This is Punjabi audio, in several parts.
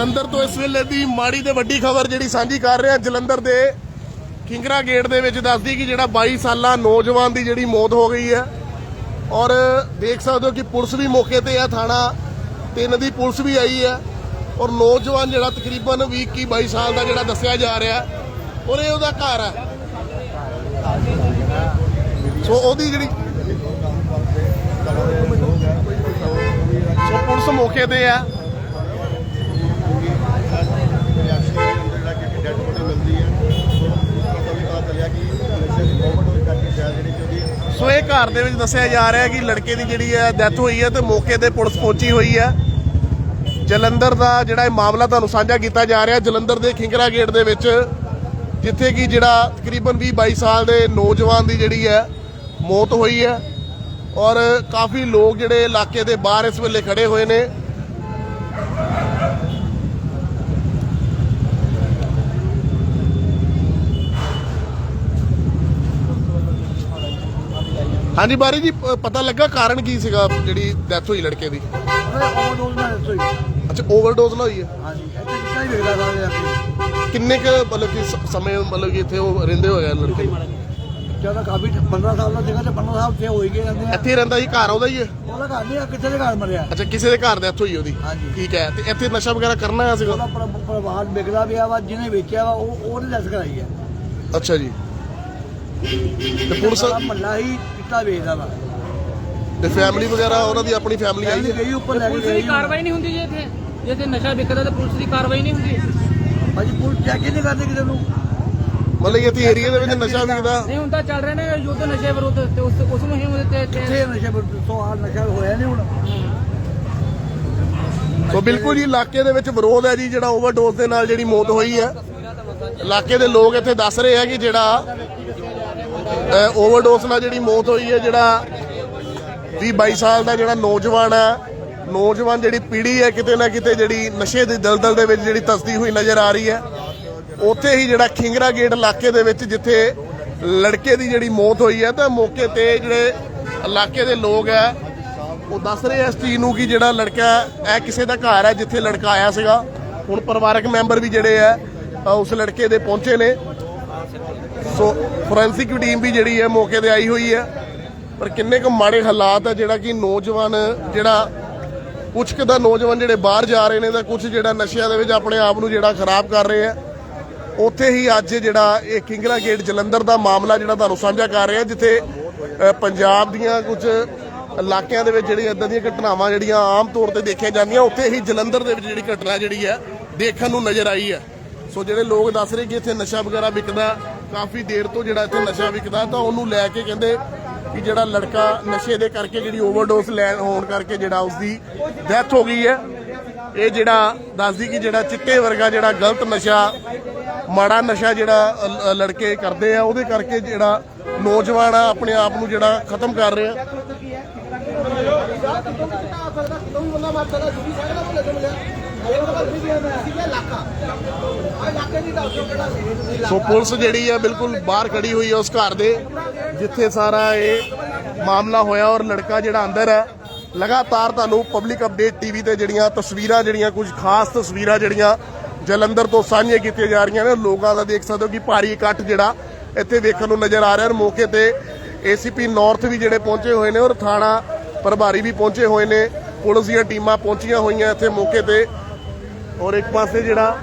ਜਲੰਧਰ ਤੋਂ ਇਸ ਵੇਲੇ ਦੀ ਮਾੜੀ ਤੇ ਵੱਡੀ ਖਬਰ ਜਿਹੜੀ ਸਾਂਝੀ ਕਰ ਰਹੇ ਹਾਂ ਜਲੰਧਰ ਦੇ ਕਿੰਗਰਾ ਗੇਟ ਦੇ ਵਿੱਚ ਦੱਸਦੀ ਕਿ ਜਿਹੜਾ 22 ਸਾਲਾ ਨੌਜਵਾਨ ਦੀ ਜਿਹੜੀ ਮੌਤ ਹੋ ਗਈ ਹੈ। ਔਰ ਦੇਖ ਸਕਦੇ ਹੋ ਕਿ ਪੁਲਿਸ ਵੀ ਮੌਕੇ ਤੇ ਹੈ, ਥਾਣਾ ਤਿੰਨ ਦੀ ਪੁਲਿਸ ਵੀ ਆਈ ਹੈ। ਔਰ ਨੌਜਵਾਨ ਜਿਹੜਾ ਤਕਰੀਬਨ 20 21 22 ਸਾਲ ਦਾ ਜਿਹੜਾ ਦੱਸਿਆ ਜਾ ਰਿਹਾ ਔਰ ਇਹ ਉਹਦਾ ਘਰ ਹੈ। ਸੋ ਉਹਦੀ ਜਿਹੜੀ ਸੋ ਪੁਲਿਸ ਮੌਕੇ ਤੇ ਹੈ। ਸੋ ਇਹ ਘਰ ਦੇ ਵਿੱਚ ਦੱਸਿਆ ਜਾ ਰਿਹਾ ਹੈ ਕਿ ਲੜਕੇ ਦੀ ਜਿਹੜੀ ਹੈ ਡੈਥ ਹੋਈ ਹੈ ਤੇ ਮੌਕੇ ਤੇ ਪੁਲਿਸ ਪਹੁੰਚੀ ਹੋਈ ਹੈ। ਜਲੰਧਰ ਦਾ ਜਿਹੜਾ ਇਹ ਮਾਮਲਾ ਤੁਹਾਨੂੰ ਸਾਂਝਾ ਕੀਤਾ ਜਾ ਰਿਹਾ, ਜਲੰਧਰ ਦੇ ਖਿੰਗਰਾ ਗੇਟ ਦੇ ਵਿੱਚ, ਜਿੱਥੇ ਕਿ ਜਿਹੜਾ ਤਕਰੀਬਨ 20 22 ਸਾਲ ਦੇ ਨੌਜਵਾਨ ਦੀ ਜਿਹੜੀ ਹੈ ਮੌਤ ਹੋਈ ਹੈ। ਔਰ ਕਾਫੀ ਲੋਕ ਜਿਹੜੇ ਇਲਾਕੇ ਦੇ ਬਾਹਰ ਇਸ ਵੇਲੇ ਖੜੇ ਹੋਏ ਨੇ। ਹਾਂਜੀ ਬਾਰੀ ਜੀ ਪ- ਪਤਾ ਲੱਗਾ ਕਾਰਨ ਕੀ ਸੀਗਾ ਜਿਹੜੀ ਡੈਥ ਹੋਈ ਲੜਕੇ ਦੀ? ਓਵਰਡੋਜ਼ ਨਾਲ ਦੱਸੋ ਜੀ ਅੱਛਾ ਓਵਰਡੋਜ਼ ਨਾਲ ਹੋਈ ਹੈ? ਹਾਂਜੀ ਇੱਥੇ ਜਿੱਦਾਂ ਹੀ ਵੇਖਦਾ ਸਾਰੇ ਆਪੇ ਕਿੰਨੇ ਕ ਮਤਲਬ ਕਿ ਸ- ਸਮੇਂ ਮਤਲਬ ਕਿ ਇੱਥੇ ਉਹ ਰਹਿੰਦੇ ਹੋਏ ਆ ਲੜਕੇ? ਜ਼ਿਆਦਾ ਕਾਫੀ 15 ਸਾਲ ਦਾ ਸੀਗਾ ਤੇ 15 ਸਾਲ ਤੇ ਹੋ ਹੀ ਗਏ ਜਾਂਦੇ ਆ। ਇੱਥੇ ਹੀ ਰਹਿੰਦਾ ਸੀ ਘਰ ਉਹਦਾ ਹੀ ਹੈ? ਉਹਦਾ ਘਰ ਨਹੀਂ ਆ ਕਿੱਥੇ ਦੇ ਘਰ ਮਰਿਆ? ਅੱਛਾ ਕਿਸੇ ਦੇ ਘਰ ਡੈਥ ਹੋਈ ਉਹਦੀ? ਹਾਂਜੀ। ਠੀਕ ਹੈ ਤੇ ਇੱਥੇ ਨਸ਼ਾ ਵਗੈਰਾ ਕਰਨਾ ਆਇਆ ਸੀਗਾ? ਉਹਦਾ ਪਰ- ਪਰਿਵਾਰ ਵਿਕਦਾ ਪਿਆ ਵਾ ਜਿਹਨੇ ਵੇਚਿਆ ਵਾ ਉਹ ਉਹਨੇ ਦੱਸ ਕਰਾਈ ਹੈ। ਅੱਛਾ ਜੀ। ਤੇ ਪੁਲਿਸ ਮੱਲਾ ਹੀ ਚਿੱਟਾ ਵੇਚਦਾ ਵਾ। ਤੇ ਫੈਮਿਲੀ ਵਗੈਰਾ ਉਹਨਾਂ ਦੀ ਆਪਣੀ ਫੈਮਿਲੀ ਆਈ ਹੈ? ਗਈ ਉੱਪਰ ਲੈ ਕੇ ਪੁਲਿਸ ਗਈ ਕਾਰਵਾਈ ਨਹੀਂ ਹੁੰਦੀ ਜੀ ਇੱਥੇ। ਜੇ ਇੱਥੇ ਨਸ਼ਾ ਵਿਕਦਾ ਤਾਂ ਪੁਲਿਸ ਦੀ ਕਾਰਵਾਈ ਨਹੀਂ ਹੁੰਦੀ। ਭਾਜੀ ਪੁਲਿਸ ਚੈੱਕ ਹੀ ਨਹੀਂ ਕਰਦੀ ਕਿਸੇ ਨੂੰ। ਮਤਲਬ ਕਿ ਇੱਥੇ ਏਰੀਆ ਦੇ ਵਿੱਚ ਨਸ਼ਾ ਵਿਕਦਾ। ਨਹੀਂ ਹੁਣ ਤਾਂ ਚੱਲ ਰਹੇ ਨੇ ਯੁੱਧ ਨਸ਼ੇ ਵਿਰੁੱਧ ਤੇ ਉਸ ਉਸ ਮੁਹਿੰਮ ਦੇ ਤੇ- ਤੇ ਕਿੱਥੇ ਨਸ਼ਾ ਤੋਂ ਆ ਨਸ਼ਾ ਹੋਇਆ ਨਹੀਂ ਹੁਣ। ਸੋ ਬਿਲਕੁਲ ਜੀ ਇਲਾਕੇ ਦੇ ਵਿੱਚ ਵਿਰੋਧ ਹੈ ਜੀ ਜਿਹੜਾ ਓਵਰਡੋਜ਼ ਦੇ ਨਾਲ ਜਿਹੜੀ ਮੌਤ ਹੋਈ ਹੈ। ਇਲਾਕੇ ਦੇ ਲੋਕ ਇੱਥੇ ਦੱਸ ਰਹੇ ਆ ਕਿ ਜਿਹੜਾ ਓਵਰਡੋਜ਼ ਨਾਲ ਜਿਹੜੀ ਮੌਤ ਹੋਈ ਹੈ, ਜਿਹੜਾ 20 22 ਸਾਲ ਦਾ ਜਿਹੜਾ ਨੌਜਵਾਨ ਹੈ, ਨੌਜਵਾਨ ਜਿਹੜੀ ਪੀੜ੍ਹੀ ਹੈ, ਕਿਤੇ ਨਾ ਕਿਤੇ ਜਿਹੜੀ ਨਸ਼ੇ ਦੀ ਦਲਦਲ ਦੇ ਵਿੱਚ ਜਿਹੜੀ ਤਸਦੀ ਹੋਈ ਨਜ਼ਰ ਆ ਰਹੀ ਹੈ। ਉੱਥੇ ਹੀ ਜਿਹੜਾ ਖਿੰਗਰਾ ਗੇਟ ਇਲਾਕੇ ਦੇ ਵਿੱਚ ਜਿੱਥੇ ਲੜਕੇ ਦੀ ਜਿਹੜੀ ਮੌਤ ਹੋਈ ਹੈ, ਤਾਂ ਮੌਕੇ ਤੇ ਜਿਹੜੇ ਇਲਾਕੇ ਦੇ ਲੋਕ ਹੈ, ਉਹ ਦੱਸ ਰਹੇ ਇਸ ਚੀਜ਼ ਨੂੰ ਕਿ ਜਿਹੜਾ ਲੜਕਾ ਇਹ ਕਿਸੇ ਦਾ ਘਰ ਹੈ, ਜਿੱਥੇ ਲੜਕਾ ਆਇਆ ਸੀਗਾ। ਹੁਣ ਪਰਿਵਾਰਕ ਮੈਂਬਰ ਵੀ ਜਿਹੜੇ ਹੈ ਉਸ ਲੜਕੇ ਦੇ ਪਹੁੰਚੇ ਨੇ। ਸੋ ਫੋਰੈਂਸਿਕ ਟੀਮ ਵੀ ਜਿਹੜੀ ਹੈ ਮੌਕੇ ਤੇ ਆਈ ਹੋਈ ਹੈ। ਪਰ ਕਿੰਨੇ ਕੁ ਮਾੜੇ ਹਾਲਾਤ ਹੈ ਜਿਹੜਾ ਕਿ ਨੌਜਵਾਨ ਜਿਹੜਾ ਕੁਝ ਕੁ ਦਾ ਨੌਜਵਾਨ ਜਿਹੜੇ ਬਾਹਰ ਜਾ ਰਹੇ ਨੇ ਤਾਂ ਕੁਝ ਜਿਹੜਾ ਨਸ਼ਿਆਂ ਦੇ ਵਿੱਚ ਆਪਣੇ ਆਪ ਨੂੰ ਜਿਹੜਾ ਖਰਾਬ ਕਰ ਰਹੇ ਆ। ਉੱਥੇ ਹੀ ਅੱਜ ਜਿਹੜਾ ਇਹ ਕਿੰਗਲਾ ਗੇਟ ਜਲੰਧਰ ਦਾ ਮਾਮਲਾ ਜਿਹੜਾ ਤੁਹਾਨੂੰ ਸਾਂਝਾ ਕਰ ਰਿਹਾ, ਜਿੱਥੇ ਪੰਜਾਬ ਦੀਆਂ ਕੁਝ ਇਲਾਕਿਆਂ ਦੇ ਵਿੱਚ ਜਿਹੜੀਆਂ ਇਦਾਂ ਦੀਆਂ ਘਟਨਾਵਾਂ ਜਿਹੜੀਆਂ ਆਮ ਤੌਰ ਤੇ ਦੇਖੀਆਂ ਜਾਂਦੀਆਂ, ਉੱਥੇ ਹੀ ਜਲੰਧਰ ਦੇ ਵਿੱਚ ਜਿਹੜੀ ਘਟਨਾ ਜਿਹੜੀ ਹੈ ਦੇਖਣ ਨੂੰ ਨਜ਼ਰ ਆਈ ਹੈ। ਸੋ ਜਿਹੜੇ ਲੋਕ ਦੱਸ ਰਹੇ ਕਿ ਇੱਥੇ ਨਸ਼ਾ ਵਗੈਰਾ ਵਿਕਦਾ ਕਾਫੀ ਦੇਰ ਤੋਂ ਜਿਹੜਾ ਇੱਥੇ ਨਸ਼ਾ ਵਿਕਦਾ ਤਾਂ ਉਹਨੂੰ ਲੈ ਕੇ ਕਹਿੰਦੇ ਕਿ ਜਿਹੜਾ ਲੜਕਾ ਨਸ਼ੇ ਦੇ ਕਰਕੇ ਜਿਹੜੀ ਓਵਰਡੋਸ ਲੈਣ ਹੋਣ ਕਰਕੇ ਜਿਹੜਾ ਉਸਦੀ ਡੈਥ ਹੋ ਗਈ ਹੈ। ਇਹ ਜਿਹੜਾ ਦੱਸਦੀ ਕਿ ਜਿਹੜਾ ਚਿੱਟੇ ਵਰਗਾ ਜਿਹੜਾ ਗਲਤ ਨਸ਼ਾ, ਮਾੜਾ ਨਸ਼ਾ ਜਿਹੜਾ ਲੜਕੇ ਕਰਦੇ ਆ, ਉਹਦੇ ਕਰਕੇ ਜਿਹੜਾ ਨੌਜਵਾਨ ਆ, ਆਪਣੇ ਆਪ ਨੂੰ ਜਿਹੜਾ ਖਤਮ ਕਰ ਰਿਹਾ। ਸੋ ਪੁਲਿਸ ਜਿਹੜੀ ਹੈ ਬਿਲਕੁਲ ਬਾਹਰ ਖੜੀ ਹੋਈ ਹੈ ਉਸ ਘਰ ਦੇ, ਜਿੱਥੇ ਸਾਰਾ ਇਹ ਮਾਮਲਾ ਹੋਇਆ ਔਰ ਲੜਕਾ ਜਿਹੜਾ ਅੰਦਰ ਹੈ, ਲਗਾਤਾਰ ਤੁਹਾਨੂੰ ਪਬਲਿਕ ਅਪਡੇਟ ਟੀਵੀ ਤੇ ਜਿਹੜੀਆਂ ਤਸਵੀਰਾਂ, ਜਿਹੜੀਆਂ ਕੁਝ ਖਾਸ ਤਸਵੀਰਾਂ ਜਿਹੜੀਆਂ ਜਲੰਧਰ ਤੋਂ ਸਾਂਝੀਆਂ ਕੀਤੀਆਂ ਜਾ ਰਹੀਆਂ ਨੇ, ਲੋਕਾਂ ਦਾ ਦੇਖ ਸਕਦੇ ਹੋ ਕਿ ਭਾਰੀ ਇਕੱਠ ਜਿਹੜਾ ਇੱਥੇ ਵੇਖਣ ਨੂੰ ਨਜ਼ਰ ਆ ਰਿਹਾ ਔਰ ਮੌਕੇ ਤੇ ਏਸੀਪੀ ਨਾਰਥ ਵੀ ਜਿਹੜੇ ਪਹੁੰਚੇ ਹੋਏ ਨੇ ਔਰ ਥਾਣਾ ਪ੍ਰਭਾਰੀ ਵੀ ਪਹੁੰਚੇ ਹੋਏ ਨੇ, ਪੁਲਿਸ ਦੀਆਂ ਟੀਮਾਂ ਪਹੁੰਚੀਆਂ ਹੋਈਆਂ ਇੱਥੇ ਮੌਕੇ ਤੇ। ਔਰ ਇੱਕ ਪਾਸੇ ਜਿਹੜਾ